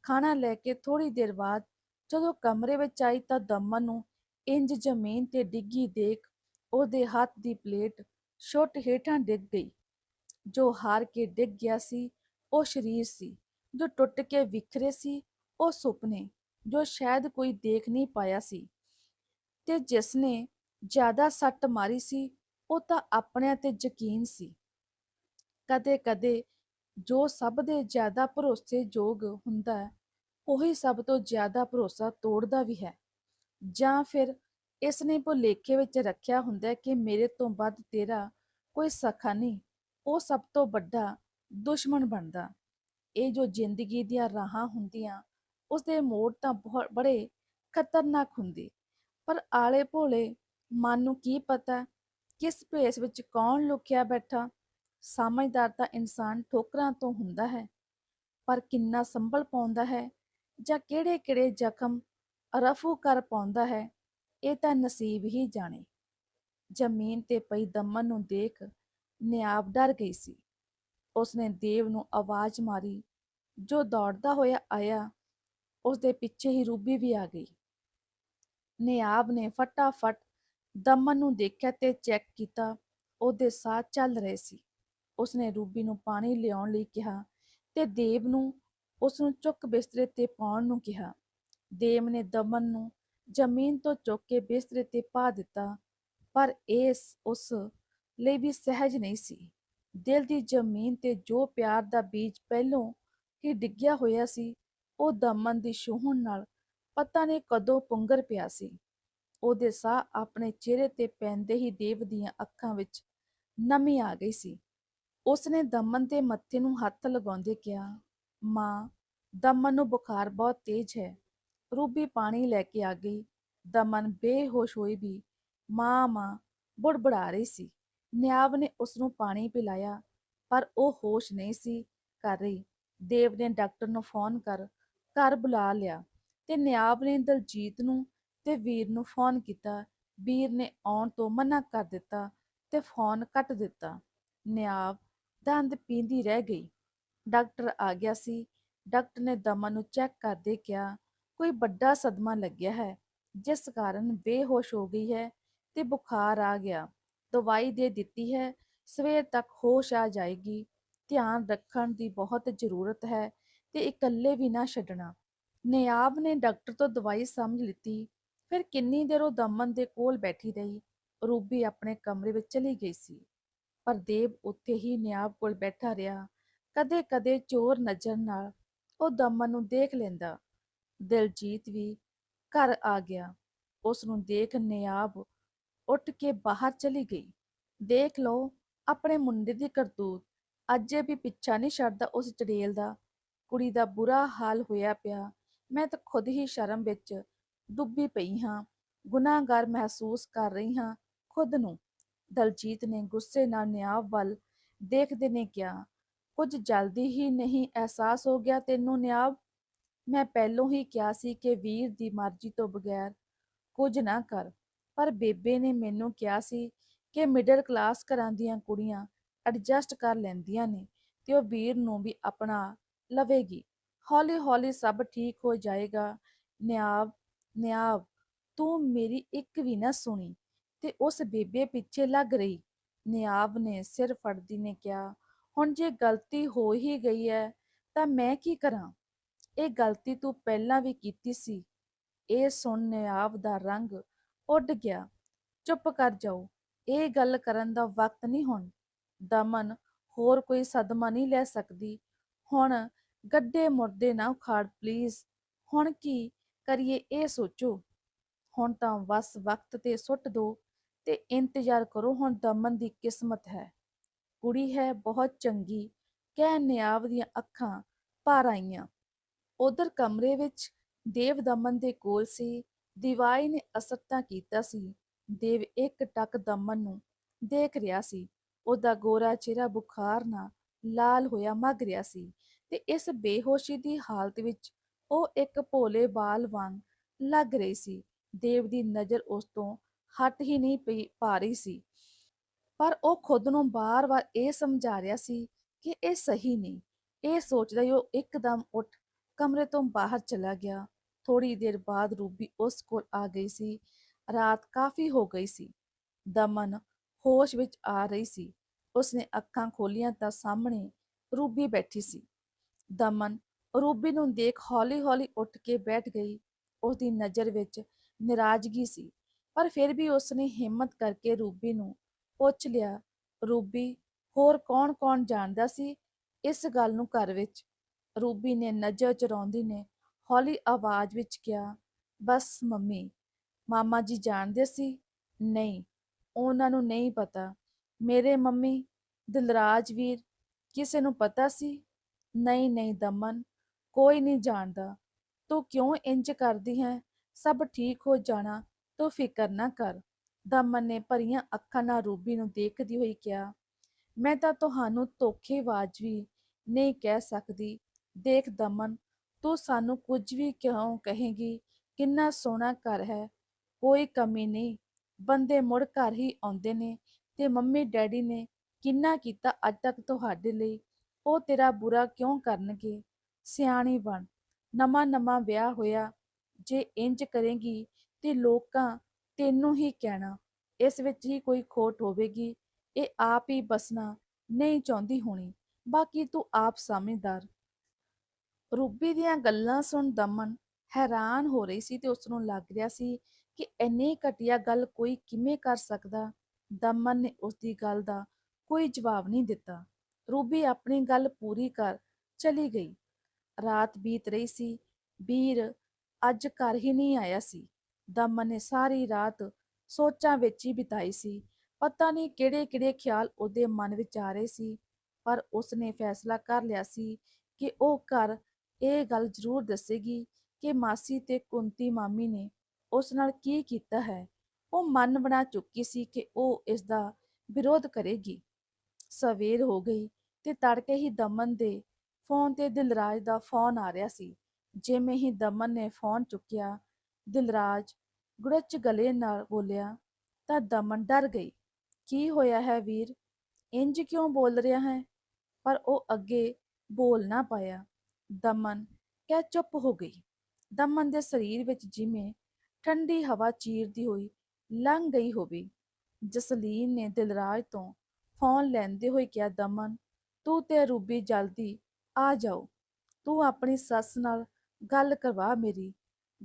ਖਾਣਾ ਲੈ ਕੇ ਥੋੜੀ ਦੇਰ ਬਾਅਦ ਜਦੋਂ ਕਮਰੇ ਵਿੱਚ ਆਈ ਤਾਂ ਦਮਨ ਨੂੰ ਇੰਜ ਜ਼ਮੀਨ ਤੇ ਡਿੱਗੀ ਦੇਖ ਉਹਦੇ ਹੱਥ ਦੀ ਪਲੇਟ ਛੁੱਟ ਹੇਠਾਂ ਡਿੱਗ ਗਈ। ਜੋ ਹਾਰ ਕੇ ਡਿੱਗ ਗਿਆ ਸੀ, ਉਹ ਸਰੀਰ ਸੀ, ਜੋ ਟੁੱਟ ਕੇ ਵਿਖਰੇ ਸੀ, ਉਹ ਸੁਪਨੇ, ਜੋ ਸ਼ਾਇਦ ਕੋਈ ਦੇਖ ਨਹੀਂ ਪਾਇਆ ਸੀ। ਤੇ ਜਿਸ ਨੇ ਜ਼ਿਆਦਾ ਸੱਟ ਮਾਰੀ ਸੀ, ਉਹ ਤਾਂ ਆਪਣਿਆਂ ਤੇ ਯਕੀਨ ਸੀ। ਕਦੇ-ਕਦੇ ਜੋ ਸਭ ਦੇ ਜ਼ਿਆਦਾ ਭਰੋਸੇਯੋਗ ਹੁੰਦਾ ਹੈ, ਉਹੀ ਸਭ ਤੋਂ ਜ਼ਿਆਦਾ ਭਰੋਸਾ ਤੋੜਦਾ ਵੀ ਹੈ। ਜਾਂ ਫਿਰ ਇਸ ਨੇ ਭੁਲੇਖੇ ਵਿੱਚ ਰੱਖਿਆ ਹੁੰਦਾ ਕਿ ਮੇਰੇ ਤੋਂ ਵੱਧ ਤੇਰਾ ਕੋਈ ਸਖਾ ਨਹੀਂ, ਉਹ ਸਭ ਤੋਂ ਵੱਡਾ ਦੁਸ਼ਮਣ ਬਣਦਾ। ਇਹ ਜੋ ਜ਼ਿੰਦਗੀ ਦੀਆਂ ਰਾਹਾਂ ਹੁੰਦੀਆਂ, ਉਸਦੇ ਮੋੜ ਤਾਂ ਬਹੁਤ ਬੜੇ ਖਤਰਨਾਕ ਹੁੰਦੇ। ਪਰ ਆਲੇ ਭੋਲੇ ਮਨ ਨੂੰ ਕੀ ਪਤਾ ਕਿਸ ਭੇਸ ਵਿੱਚ ਕੌਣ ਲੁਕਿਆ ਬੈਠਾ? ਸਮਝਦਾਰ ਤਾਂ ਇਨਸਾਨ ਠੋਕਰਾਂ ਤੋਂ ਹੁੰਦਾ ਹੈ, ਪਰ ਕਿੰਨਾ ਸੰਭਲ ਪਾਉਂਦਾ ਹੈ ਜਾਂ ਕਿਹੜੇ ਕਿਹੜੇ ਜ਼ਖਮ ਰਫੂ ਕਰ ਪਾਉਂਦਾ ਹੈ, ਇਹ ਤਾਂ ਨਸੀਬ ਹੀ ਜਾਣੇ। ਜ਼ਮੀਨ ਤੇ ਪਈ ਦਮਨ ਨੂੰ ਦੇਖ ਨਿਆਬ ਡਰ ਗਈ ਸੀ। ਉਸਨੇ ਦੇਵ ਨੂੰ ਆਵਾਜ਼ ਮਾਰੀ, ਜੋ ਦੌੜਦਾ ਹੋਇਆ ਆਇਆ, ਉਸਦੇ ਪਿੱਛੇ ਹੀ ਰੂਬੀ ਵੀ ਆ ਗਈ। ਨਿਆਬ ਨੇ ਫਟਾਫਟ ਦਮਨ ਨੂੰ ਦੇਖਿਆ ਤੇ ਚੈੱਕ ਕੀਤਾ, ਉਹਦੇ ਸਾਹ ਚੱਲ ਰਹੇ ਸੀ। ਉਸਨੇ ਰੂਬੀ ਨੂੰ ਪਾਣੀ ਲਿਆਉਣ ਲਈ ਕਿਹਾ ਤੇ ਦੇਵ ਨੂੰ ਉਸ ਨੂੰ ਚੁੱਕ ਬਿਸਤਰੇ ਤੇ ਪਾਉਣ ਨੂੰ ਕਿਹਾ। ਦੇਵ ਨੇ ਦਮਨ ਨੂੰ ਜ਼ਮੀਨ ਤੋਂ ਚੁੱਕ ਕੇ ਬਿਸਤਰੇ ਤੇ ਪਾ ਦਿੱਤਾ, ਪਰ ਇਸ, ਉਸ ਲਈ ਵੀ ਸਹਿਜ ਨਹੀਂ ਸੀ। ਦਿਲ ਦੀ ਜ਼ਮੀਨ ਤੇ ਜੋ ਪਿਆਰ ਦਾ ਬੀਜ ਪਹਿਲੋਂ ਹੀ ਡਿੱਗਿਆ ਹੋਇਆ ਸੀ, ਉਹ ਦਮਨ ਦੀ ਛੂਹਣ ਨਾਲ ਪਤਾ ਨਹੀਂ ਕਦੋਂ ਪੁੰਗਰ ਪਿਆ ਸੀ। ਉਹਦੇ ਸਾਹ ਆਪਣੇ ਚਿਹਰੇ ਤੇ ਪੈਂਦੇ ਹੀ ਦੇਵ ਦੀਆਂ ਅੱਖਾਂ ਵਿੱਚ ਨਮੀ ਆ ਗਈ ਸੀ। ਉਸਨੇ ਦਮਨ ਦੇ ਮੱਥੇ ਨੂੰ ਹੱਥ ਲਗਾਉਂਦੇ ਕਿਹਾ, ਮਾਂ, ਦਮਨ ਨੂੰ ਬੁਖਾਰ ਬਹੁਤ ਤੇਜ਼ ਹੈ। ਰੂਬੀ ਪਾਣੀ ਲੈ ਕੇ ਆ ਗਈ। ਦਮਨ ਬੇਹੋਸ਼ ਹੋਈ ਵੀ ਮਾਂ ਮਾਂ ਬੁੜਬੁੜਾ ਰਹੀ ਸੀ। ਨਿਆਵ ਨੇ ਉਸ ਨੂੰ ਪਾਣੀ ਪਿਲਾਇਆ, ਪਰ ਉਹ ਹੋਸ਼ ਨਹੀਂ ਸੀ ਕਰ ਰਹੀ। ਦੇਵ ਨੇ ਡਾਕਟਰ ਨੂੰ ਫੋਨ ਕਰ, ਘਰ ਬੁਲਾ ਲਿਆ ਤੇ ਨਿਆਬ ਨੇ ਦਲਜੀਤ ਨੂੰ ਤੇ ਵੀਰ ਨੂੰ ਫੋਨ ਕੀਤਾ। ਵੀਰ ਨੇ ਆਉਣ ਤੋਂ ਮਨਾ ਕਰ ਦਿੱਤਾ ਤੇ ਫੋਨ ਕੱਟ ਦਿੱਤਾ। ਨਿਆਬ ਦੰਦ ਪੀਂਦੀ ਰਹਿ ਗਈ। ਡਾਕਟਰ ਆ ਗਿਆ ਸੀ। ਡਾਕਟਰ ਨੇ ਦਮਨ ਨੂੰ ਚੈੱਕ ਕਰਦੇ ਕਿਹਾ ਕੋਈ ਵੱਡਾ ਸਦਮਾ ਲੱਗਿਆ ਹੈ, ਜਿਸ ਕਾਰਨ ਬੇਹੋਸ਼ ਹੋ ਗਈ ਹੈ ਤੇ ਬੁਖਾਰ ਆ ਗਿਆ। ਦਵਾਈ ਦੇ ਦਿੱਤੀ ਹੈ, ਸਵੇਰ ਤੱਕ ਹੋਸ਼ ਆ ਜਾਏਗੀ। ਧਿਆਨ ਰੱਖਣ ਦੀ ਬਹੁਤ ਜ਼ਰੂਰਤ ਹੈ ਤੇ ਇਕੱਲੇ ਵੀ ਨਾ ਛੱਡਣਾ। ਨਿਆਬ ਨੇ ਡਾਕਟਰ ਤੋਂ ਦਵਾਈ ਸਮਝ ਲਿੱਤੀ, ਫਿਰ ਕਿੰਨੀ ਦੇਰ ਉਹ ਦਮਨ ਦੇ ਕੋਲ ਬੈਠੀ ਰਹੀ, ਰੂਬੀ ਆਪਣੇ ਕਮਰੇ ਵਿੱਚ ਚਲੀ ਗਈ ਸੀ। ਪਰ ਦੇਵ ਉੱਥੇ ਹੀ ਨਿਆਬ ਕੋਲ ਬੈਠਾ ਰਿਹਾ, ਕਦੇ-ਕਦੇ ਚੋਰ ਨਜ਼ਰ ਨਾਲ ਉਹ ਦਮਨ ਨੂੰ ਦੇਖ ਲੈਂਦਾ। ਦਿਲਜੀਤ ਵੀ ਘਰ ਆ ਗਿਆ। ਉਸ ਨੂੰ ਦੇਖ ਨਿਆਬ ਉੱਠ ਕੇ ਬਾਹਰ ਚਲੀ ਗਈ। ਦੇਖ ਲਓ, ਆਪਣੇ ਮੁੰਡੇ ਦੀ ਕਰਤੂਤ। ਅੱਜੇ ਵੀ ਪਿੱਛਾ ਨਹੀਂ ਛੱਡਦਾ ਉਸ ਚੜੇਲ ਦਾ। ਕੁੜੀ ਦਾ ਬੁਰਾ ਹਾਲ ਹੋਇਆ ਪਿਆ। ਮੈਂ ਤਾਂ ਖੁਦ ਹੀ ਸ਼ਰਮ ਵਿੱਚ ਡੁੱਬੀ ਪਈ ਹਾਂ। ਗੁਨਾਹਗਾਰ ਮਹਿਸੂਸ ਕਰ ਰਹੀ ਹਾਂ ਖੁਦ ਨੂੰ। ਦਲਜੀਤ ਨੇ ਗੁੱਸੇ ਨਾਲ ਨਿਆਬ ਵੱਲ ਦੇਖਦੇ ਨੇ ਕਿਹਾ, ਕੁਝ ਜਲਦੀ ਹੀ ਨਹੀਂ ਅਹਿਸਾਸ ਹੋ ਗਿਆ ਤੈਨੂੰ ਨਿਆਬ? ਮੈਂ ਪਹਿਲੋਂ ਹੀ ਕਿਹਾ ਸੀ ਕਿ ਵੀਰ ਦੀ ਮਰਜ਼ੀ ਤੋਂ ਬਗੈਰ ਕੁਝ ਨਾ ਕਰ, ਪਰ ਬੇਬੇ ਨੇ ਮੈਨੂੰ ਕਿਹਾ ਸੀ ਕਿ ਮਿਡਲ ਕਲਾਸ ਘਰਾਂ ਦੀਆਂ ਕੁੜੀਆਂ ਐਡਜਸਟ ਕਰ ਲੈਂਦੀਆਂ ਨੇ ਤੇ ਉਹ ਵੀਰ ਨੂੰ ਵੀ ਆਪਣਾ ਲਵੇਗੀ। ਹੌਲੀ ਹੌਲੀ ਸਭ ਠੀਕ ਹੋ ਜਾਏਗਾ। ਨਿਆਬ ਨਿਆਬ ਤੂੰ ਮੇਰੀ ਇੱਕ ਵੀ ਨਾ ਸੁਣੀ ਤੇ ਉਸ ਬੇਬੇ ਪਿੱਛੇ ਲੱਗ ਰਹੀ। ਨਿਆਬ ਨੇ ਸਿਰ ਫੜਦੀ ਨੇ ਕਿਹਾ, ਹੁਣ ਜੇ ਗਲਤੀ ਹੋ ਹੀ ਗਈ ਹੈ ਤਾਂ ਮੈਂ ਕੀ ਕਰਾਂ? ਇਹ ਗਲਤੀ ਤੂੰ ਪਹਿਲਾਂ ਵੀ ਕੀਤੀ ਸੀ। ਇਹ ਸੁਣ ਨਿਆਬ ਦਾ ਰੰਗ ਉੱਡ ਗਿਆ। ਚੁੱਪ ਕਰ ਜਾਓ। ਇਹ ਗੱਲ ਕਰਨ ਦਾ ਵਕਤ ਨਹੀਂ ਹੁਣ। ਦਮਨ ਹੋਰ ਕੋਈ ਸਦਮਾ ਨਹੀਂ ਲੈ ਸਕਦੀ। ਹੁਣ ਗੱਡੇ ਮੁਰਦੇ ਨਾ ਉਖਾੜ ਪਲੀਜ਼ ਹੁਣ ਕੀ ਕਰੀਏ ਇਹ ਸੋਚੋ। ਹੁਣ ਤਾਂ ਬਸ ਵਕਤ ਤੇ ਸੁੱਟ ਦੋ ਤੇ ਇੰਤਜ਼ਾਰ ਕਰੋ ਹੁਣ ਦਮਨ ਦੀ ਕਿਸਮਤ ਹੈ। ਕੁੜੀ ਹੈ ਬਹੁਤ ਚੰਗੀ। ਕਹਿ ਨਿਆਵ ਦੀਆਂ ਅੱਖਾਂ ਭਰ ਆਈਆਂ। ਉਧਰ ਕਮਰੇ ਵਿੱਚ ਦੇਵ ਦਮਨ ਦੇ ਕੋਲ ਸੀ, ਦਿਵਾਈ ਨੇ ਅਸਰ ਤਾਂ ਕੀਤਾ ਸੀ। ਦੇਵ ਇੱਕ ਟੱਕ ਦਮਨ ਨੂੰ ਦੇਖ ਰਿਹਾ ਸੀ। ਉਹਦਾ ਗੋਰਾ ਚਿਹਰਾ ਬੁਖਾਰ ਨਾਲ ਲਾਲ ਹੋਇਆ ਮਗ ਰਿਹਾ ਸੀ ਤੇ ਇਸ ਬੇਹੋਸ਼ੀ ਦੀ ਹਾਲਤ ਵਿੱਚ ਉਹ ਇੱਕ ਭੋਲੇ ਬਾਲ ਵਾਂਗ ਲੱਗ ਰਹੀ ਸੀ। ਦੇਵ ਦੀ ਨਜ਼ਰ ਉਸ ਤੋਂ ਹਟ ਹੀ ਨਹੀਂ ਪਈ ਪਾ ਰਹੀ ਸੀ। ਪਰ ਉਹ ਖੁਦ ਨੂੰ ਬਾਰ-ਬਾਰ ਇਹ ਸਮਝਾ ਰਿਹਾ ਸੀ ਕਿ ਇਹ ਸਹੀ ਨਹੀਂ। ਇਹ ਸੋਚਦਾ ਹੀ ਉਹ ਇੱਕਦਮ ਉੱਠ ਕਮਰੇ ਤੋਂ ਬਾਹਰ ਚਲਾ ਗਿਆ। ਥੋੜੀ ਦੇਰ ਬਾਅਦ ਰੂਬੀ ਉਸ ਕੋਲ ਆ ਗਈ ਸੀ। ਰਾਤ ਕਾਫੀ ਹੋ ਗਈ ਸੀ। ਦਮਨ ਹੋਸ਼ ਵਿੱਚ ਆ ਰਹੀ ਸੀ। ਉਸਨੇ ਅੱਖਾਂ ਖੋਲੀਆਂ ਤਾਂ ਸਾਹਮਣੇ ਰੂਬੀ ਬੈਠੀ ਸੀ। ਦਮਨ ਰੂਬੀ ਨੂੰ ਦੇਖ ਹੌਲੀ-ਹੌਲੀ ਉੱਠ ਕੇ ਬੈਠ ਗਈ। ਉਸਦੀ ਨਜ਼ਰ ਵਿੱਚ ਨਾਰਾਜ਼ਗੀ ਸੀ। ਪਰ ਫਿਰ ਵੀ ਉਸਨੇ ਹਿੰਮਤ ਕਰਕੇ ਰੂਬੀ ਨੂੰ ਪੁੱਛ ਲਿਆ, ਰੂਬੀ, ਹੋਰ ਕੌਣ-ਕੌਣ ਜਾਣਦਾ ਸੀ ਇਸ ਗੱਲ ਨੂੰ ਘਰ ਵਿੱਚ? ਰੂਬੀ ਨੇ ਨਜ਼ਰ ਚਰਾਉਂਦੀ ਨੇ, ਹੌਲੀ ਆਵਾਜ਼ ਵਿੱਚ ਕਿਹਾ, ਬਸ ਮੰਮੀ, ਮਾਮਾ ਜੀ ਜਾਣਦੇ ਸੀ? ਨਹੀਂ, ਉਹਨਾਂ ਨੂੰ ਨਹੀਂ ਪਤਾ। ਮੇਰੇ ਮੰਮੀ ਦਿਲਰਾਜ ਵੀਰ, ਕਿਸੇ ਨੂੰ ਪਤਾ ਸੀ? ਨਹੀਂ ਨਹੀਂ ਦਮਨ, ਕੋਈ ਨਹੀਂ ਜਾਣਦਾ। ਤੂੰ ਕਿਉਂ ਇੰਜ ਕਰਦੀ ਹੈ? ਸਭ ਠੀਕ ਹੋ ਜਾਣਾ, ਤੂੰ ਫਿਕਰ ਨਾ ਕਰ। ਦਮਨ ਨੇ ਭਰੀਆਂ ਅੱਖਾਂ ਨਾਲ ਰੂਬੀ ਨੂੰ ਦੇਖਦੀ ਹੋਈ ਕਿਹਾ, ਮੈਂ ਤਾਂ ਤੁਹਾਨੂੰ ਧੋਖੇਬਾਜ਼ ਵੀ ਨਹੀਂ ਕਹਿ ਸਕਦੀ। ਦੇਖ ਦਮਨ, ਤੂੰ ਸਾਨੂੰ ਕੁਝ ਵੀ ਕਿਉਂ ਕਹੇਗੀ? ਕਿੰਨਾ ਸੋਹਣਾ ਘਰ ਹੈ। ਕੋਈ ਕਮੀ ਨਹੀਂ। ਬੰਦੇ ਮੁੜ ਘਰ ਹੀ ਆਉਂਦੇ ਨੇ ਤੇ ਮੰਮੀ ਡੈਡੀ ਨੇ ਕਿੰਨਾ ਕੀਤਾ ਅੱਜ ਤੱਕ ਤੁਹਾਡੇ ਲਈ? ਉਹ ਤੇਰਾ ਬੁਰਾ ਕਿਉਂ ਕਰਨਗੇ? ਸਿਆਣੀ ਬਣ। ਨਵਾਂ ਨਵਾਂ ਵਿਆਹ ਹੋਇਆ। ਜੇ ਇੰਜ ਕਰੇਗੀ ਤੇ ਲੋਕਾਂ ਤੈਨੂੰ ਹੀ ਕਹਿਣਾ। ਇਸ ਵਿੱਚ ਹੀ ਕੋਈ ਖੋਟ ਹੋਵੇਗੀ। ਇਹ ਆਪ ਹੀ ਬਸਣਾ ਨਹੀਂ ਚਾਹੁੰਦੀ ਹੋਣੀ। ਬਾਕੀ ਤੂੰ ਆਪ ਸਮਝਦਾਰ। ਰੂਬੀ ਦੀਆਂ ਗੱਲਾਂ ਸੁਣ ਦਮਨ ਹੈਰਾਨ ਹੋ ਰਹੀ ਸੀ ਤੇ ਉਸ ਨੂੰ ਲੱਗ ਰਿਹਾ ਸੀ ਕਿ ਇੰਨੀ ਘਟੀਆ ਗੱਲ ਕੋਈ ਕਿਵੇਂ ਕਰ ਸਕਦਾ। ਦਮਨ ਨੇ ਉਸ ਦੀ ਗੱਲ ਦਾ ਕੋਈ ਜਵਾਬ ਨਹੀਂ ਦਿੱਤਾ। ਰੂਬੀ ਆਪਣੀ ਗੱਲ ਪੂਰੀ ਕਰ ਚਲੀ ਗਈ। ਰਾਤ ਬੀਤ ਰਹੀ ਸੀ। ਵੀਰ ਅੱਜ ਘਰ ਹੀ ਨਹੀਂ ਆਇਆ ਸੀ। ਦਮਨ ਨੇ ਸਾਰੀ ਰਾਤ ਸੋਚਾਂ ਵਿੱਚ ਹੀ ਬਿਤਾਈ ਸੀ। ਪਤਾ ਨਹੀਂ ਕਿਹੜੇ-ਕਿਹੜੇ ਖਿਆਲ ਉਹਦੇ ਮਨ ਵਿੱਚ ਆ ਰਹੇ ਸੀ, ਪਰ ਉਸਨੇ ਫੈਸਲਾ ਕਰ ਲਿਆ ਸੀ ਕਿ ਉਹ ਘਰ ਇਹ ਗੱਲ ਜ਼ਰੂਰ ਦੱਸੇਗੀ ਕਿ ਮਾਸੀ ਤੇ ਕੁੰਤੀ ਮਾਮੀ ਨੇ ਉਸ ਨਾਲ ਕੀ ਕੀਤਾ ਹੈ। ਉਹ ਮਨ ਬਣਾ ਚੁੱਕੀ ਸੀ ਕਿ ਉਹ ਇਸ ਦਾ ਵਿਰੋਧ ਕਰੇਗੀ। ਸਵੇਰ ਹੋ ਗਈ ਤੇ ਤੜਕੇ ਹੀ ਦਮਨ ਦੇ ਫੋਨ ਤੇ ਦਿਲਰਾਜ ਦਾ ਫੋਨ ਆ ਰਿਹਾ ਸੀ। ਜਿਵੇਂ ਹੀ ਦਮਨ ਨੇ ਫੋਨ ਚੁੱਕਿਆ, ਦਿਲਰਾਜ ਗੁੜਚ ਗਲੇ ਨਾਲ ਬੋਲਿਆ, ਤਾਂ ਦਮਨ ਡਰ ਗਈ। ਕੀ ਹੋਇਆ ਹੈ ਵੀਰ? ਇੰਜ ਕਿਉਂ ਬੋਲ ਰਿਹਾ ਹੈ? ਪਰ ਉਹ ਅੱਗੇ ਬੋਲ ਨਾ ਪਾਇਆ। ਦਮਨ ਕਹਿ ਚੁੱਪ ਹੋ ਗਈ? ਦਮਨ ਦੇ ਸਰੀਰ ਵਿੱਚ ਜਿਵੇਂ ਠੰਡੀ ਹਵਾ ਚੀਰਦੀ ਹੋਈ ਲੰਘ ਗਈ ਹੋਵੇ। ਜਸਲੀਨ ਨੇ ਦਿਲਰਾਜ ਤੋਂ ਫੋਨ ਲੈਂਦੇ ਹੋਏ ਕਿਹਾ, ਦਮਨ, ਤੂੰ ਤੇ ਰੂਬੀ ਜਲਦੀ ਆ ਜਾਓ। ਤੂੰ ਆਪਣੀ ਸੱਸ ਨਾਲ ਗੱਲ ਕਰਵਾ ਮੇਰੀ।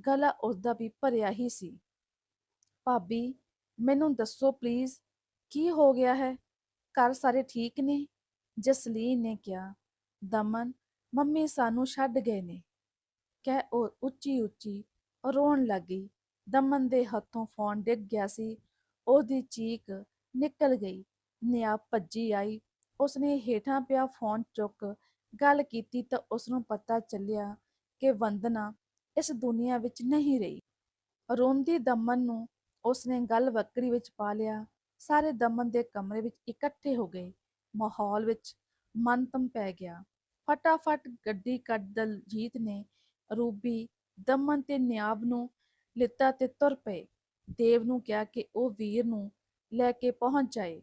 ਗਲਾ ਉਸਦਾ ਵੀ ਭਰਿਆ ਹੀ ਸੀ। ਭਾਬੀ, ਮੈਨੂੰ ਦੱਸੋ ਪਲੀਜ਼ ਕੀ ਹੋ ਗਿਆ ਹੈ? ਘਰ ਸਾਰੇ ਠੀਕ ਨੇ? ਜਸਲੀਨ ਨੇ ਕਿਹਾ, ਦਮਨ ਮੰਮੀ ਸਾਨੂੰ ਛੱਡ ਗਏ ਨੇ। ਕਹਿ ਉਹ ਉੱਚੀ ਉੱਚੀ ਰੋਣ ਲੱਗੀ ਦਮਨ ਦੇ ਹੱਥੋਂ ਫੋਨ ਡਿੱਗ ਗਿਆ ਸੀ। ਉਹਦੀ ਚੀਕ ਨਿਕਲ ਗਈ। ਨਿਆ ਭੱਜੀ ਆਈ। ਉਸਨੇ ਹੇਠਾਂ ਪਿਆ ਫੋਨ ਚੁੱਕ ਗੱਲ ਕੀਤੀ ਤਾਂ ਉਸਨੂੰ ਪਤਾ ਚੱਲਿਆ ਕਿ ਵੰਦਨਾ ਇਸ ਦੁਨੀਆ ਵਿੱਚ ਨਹੀਂ ਰਹੀ। ਰੋਂਦੀ ਦਮਨ ਨੂੰ ਉਸਨੇ ਗੱਲ ਵੱਕਰੀ ਵਿੱਚ ਪਾ ਲਿਆ। ਸਾਰੇ ਦਮਨ ਦੇ ਕਮਰੇ ਵਿੱਚ ਇਕੱਠੇ ਹੋ ਗਏ। ਮਾਹੌਲ ਵਿੱਚ ਮੰਤਮ ਪੈ ਗਿਆ। ਫਟਾਫਟ ਗੱਡੀ ਕੱਢ ਦਲਜੀਤ ਨੇ। ਰੂਬੀ ਦਮਨ ਤੇ ਨਿਆਬ ਨੂੰ ਲਿੱਤਾ ਤੇ ਤੁਰ ਪਏ। ਦੇਵ ਨੂੰ ਕਿਹਾ ਕਿ ਉਹ ਵੀਰ ਨੂੰ ਲੈ ਕੇ ਪਹੁੰਚ ਜਾਏ।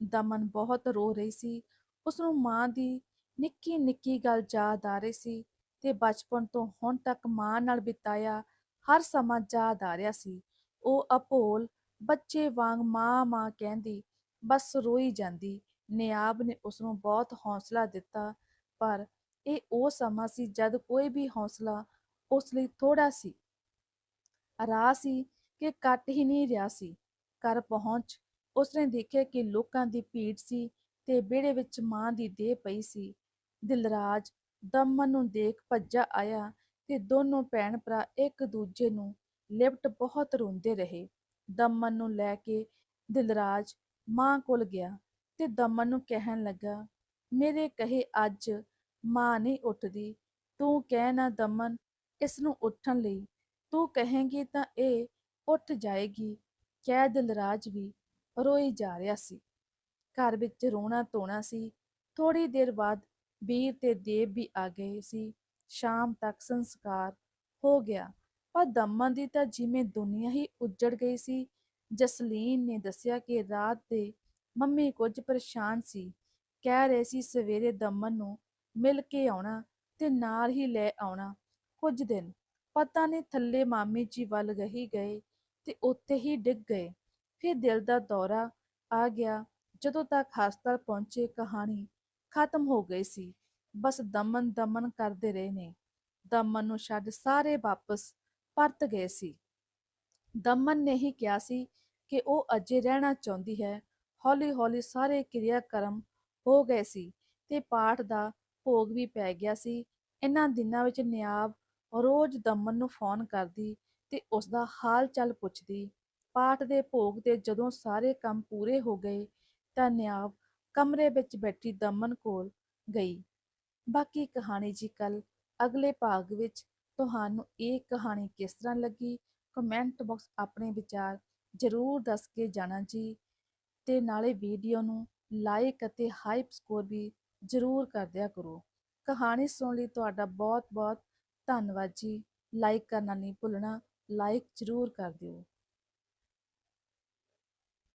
ਦਮਨ ਬਹੁਤ ਰੋ ਰਹੀ ਸੀ। ਉਸ ਨੂੰ ਮਾਂ ਦੀ ਨਿੱਕੀ ਨਿੱਕੀ ਗੱਲ ਯਾਦ ਆ ਰਹੀ ਸੀ ਤੇ ਬਚਪਨ ਤੋਂ ਹੁਣ ਤੱਕ ਮਾਂ ਨਾਲ ਬਿਤਾਇਆ ਹਰ ਸਮਾਂ ਯਾਦ ਆ ਰਿਹਾ ਸੀ। ਉਹ ਅਭੋਲ ਬੱਚੇ ਵਾਂਗ ਮਾਂ ਮਾਂ ਕਹਿੰਦੀ, ਬਸ ਰੋਈ ਜਾਂਦੀ। ਨਿਆਬ ਨੇ ਉਸ ਨੂੰ ਬਹੁਤ ਹੌਸਲਾ ਦਿੱਤਾ ਪਰ ਇਹ ਉਹ ਸਮਾਂ ਸੀ ਜਦ ਕੋਈ ਵੀ ਹੌਸਲਾ ਉਸ ਲਈ ਥੋੜਾ ਸੀ। ਰਾਹ ਸੀ ਕਿ ਕੱਟ ਹੀ ਨਹੀਂ ਰਿਹਾ ਸੀ। ਘਰ ਪਹੁੰਚ ਉਸਨੇ ਦੇਖਿਆ ਕਿ ਲੋਕਾਂ ਦੀ ਭੀੜ ਸੀ ਤੇ ਵਿਹੜੇ ਵਿੱਚ ਮਾਂ ਦੀ ਦੇਹ ਪਈ ਸੀ। ਦਿਲਰਾਜ ਦਮਨ ਨੂੰ ਦੇਖ ਭੱਜਾ ਆਇਆ ਤੇ ਦੋਨੋਂ ਭੈਣ ਭਰਾ ਇੱਕ ਦੂਜੇ ਨੂੰ ਲਿਪਟ ਬਹੁਤ ਰੋਂਦੇ ਰਹੇ। ਦਮਨ ਨੂੰ ਲੈ ਕੇ ਦਿਲਰਾਜ ਮਾਂ ਕੋਲ ਗਿਆ ਤੇ ਦਮਨ ਨੂੰ ਕਹਿਣ ਲੱਗਾ, ਮੇਰੇ ਕਹੇ ਅੱਜ ਮਾਂ ਨਹੀਂ ਉੱਠਦੀ, ਤੂੰ ਕਹਿ ਨਾ ਦਮਨ ਇਸ ਨੂੰ ਉੱਠਣ ਲਈ। ਤੂੰ ਕਹੇਂਗੀ ਤਾਂ ਇਹ ਉੱਠ ਜਾਏਗੀ। ਕਹਿ ਦਿਲਰਾਜ ਵੀ ਰੋਈ ਜਾ ਰਿਹਾ ਸੀ। ਘਰ ਵਿੱਚ ਰੋਣਾ ਧੋਣਾ ਸੀ। ਥੋੜੀ ਦੇਰ ਬਾਅਦ ਵੀਰ ਤੇ ਦੇਵ ਵੀ ਆ ਗਏ ਸੀ। ਸ਼ਾਮ ਤੱਕ ਸੰਸਕਾਰ ਹੋ ਗਿਆ। ਪਰ ਦਮਨ ਦੀ ਤਾਂ ਜਿਵੇਂ ਦੁਨੀਆ ਹੀ ਉੱਜੜ ਗਈ ਸੀ। ਜਸਲੀਨ ਨੇ ਦੱਸਿਆ ਕਿ ਰਾਤ ਦੇ ਮੰਮੀ ਕੁਝ ਪਰੇਸ਼ਾਨ ਸੀ। ਕਹਿ ਰਹੇ ਸੀ ਸਵੇਰੇ ਦਮਨ ਨੂੰ ਮਿਲ ਕੇ ਆਉਣਾ ਤੇ ਨਾਲ ਹੀ ਲੈ ਆਉਣਾ ਕੁਝ ਦਿਨ। ਪਤਾ ਨਹੀਂ ਥੱਲੇ ਮਾਮੀ ਜੀ ਵੱਲ ਗਹੀ ਗਏ ਤੇ ਉੱਥੇ ਹੀ ਡਿੱਗ ਗਏ। ਫਿਰ ਦਿਲ ਦਾ ਦੌਰਾ ਆ ਗਿਆ। ਜਦੋਂ ਤੱਕ ਹਸਪਤਾਲ ਪਹੁੰਚੇ, ਕਹਾਣੀ ਖਤਮ ਹੋ ਗਈ ਸੀ। ਬਸ ਦਮਨ ਦਮਨ ਕਰਦੇ ਰਹੇ ਨੇ। ਦਮਨ ਨੂੰ ਛੱਡ ਸਾਰੇ ਵਾਪਸ ਪਰਤ ਗਏ ਸੀ। ਦਮਨ ਨੇ ਹੀ ਕਿਹਾ ਸੀ ਕਿ ਉਹ ਅਜੇ ਰਹਿਣਾ ਚਾਹੁੰਦੀ ਹੈ। ਹੌਲੀ-ਹੌਲੀ ਸਾਰੇ ਕਿਰਿਆ ਕਰਮ ਹੋ ਗਏ ਸੀ ਤੇ ਪਾਠ ਦਾ ਭੋਗ ਵੀ ਪੈ ਗਿਆ ਸੀ। ਇਹਨਾਂ ਦਿਨਾਂ ਵਿੱਚ ਨਿਆਬ ਰੋਜ਼ ਦਮਨ ਨੂੰ ਫੋਨ ਕਰਦੀ ਤੇ ਉਸ ਦਾ ਹਾਲ ਚਾਲ ਪੁੱਛਦੀ। ਪਾਠ ਦੇ ਭੋਗ ਤੇ ਜਦੋਂ ਸਾਰੇ ਕੰਮ ਪੂਰੇ ਹੋ ਗਏ ਤਾਂ ਨਿਆਬ ਕਮਰੇ ਵਿੱਚ ਬੈਠੀ ਦਮਨ ਕੋਲ ਗਈ। ਬਾਕੀ ਕਹਾਣੀ ਜੀ ਕੱਲ ਅਗਲੇ ਭਾਗ ਵਿੱਚ ਤੁਹਾਨੂੰ ਇਹ ਕਹਾਣੀ ਕਿਸ ਤਰ੍ਹਾਂ ਲੱਗੀ ਕਮੈਂਟ ਬਾਕਸ ਆਪਣੇ ਵਿਚਾਰ ਜ਼ਰੂਰ ਦੱਸ ਕੇ ਜਾਣਾ ਜੀ। ਤੇ ਨਾਲੇ ਵੀਡੀਓ ਨੂੰ ਲਾਈਕ ਅਤੇ ਹਾਈਪ ਸਕੋਰ ਵੀ ਜ਼ਰੂਰ ਕਰ ਦਿਆ ਕਰੋ। ਕਹਾਣੀ ਸੁਣਨ ਲਈ ਤੁਹਾਡਾ ਬਹੁਤ ਬਹੁਤ ਧੰਨਵਾਦ ਜੀ। ਲਾਈਕ ਕਰਨਾ ਨਹੀਂ ਭੁੱਲਣਾ ਲਾਈਕ ਜ਼ਰੂਰ ਕਰ ਦਿਓ।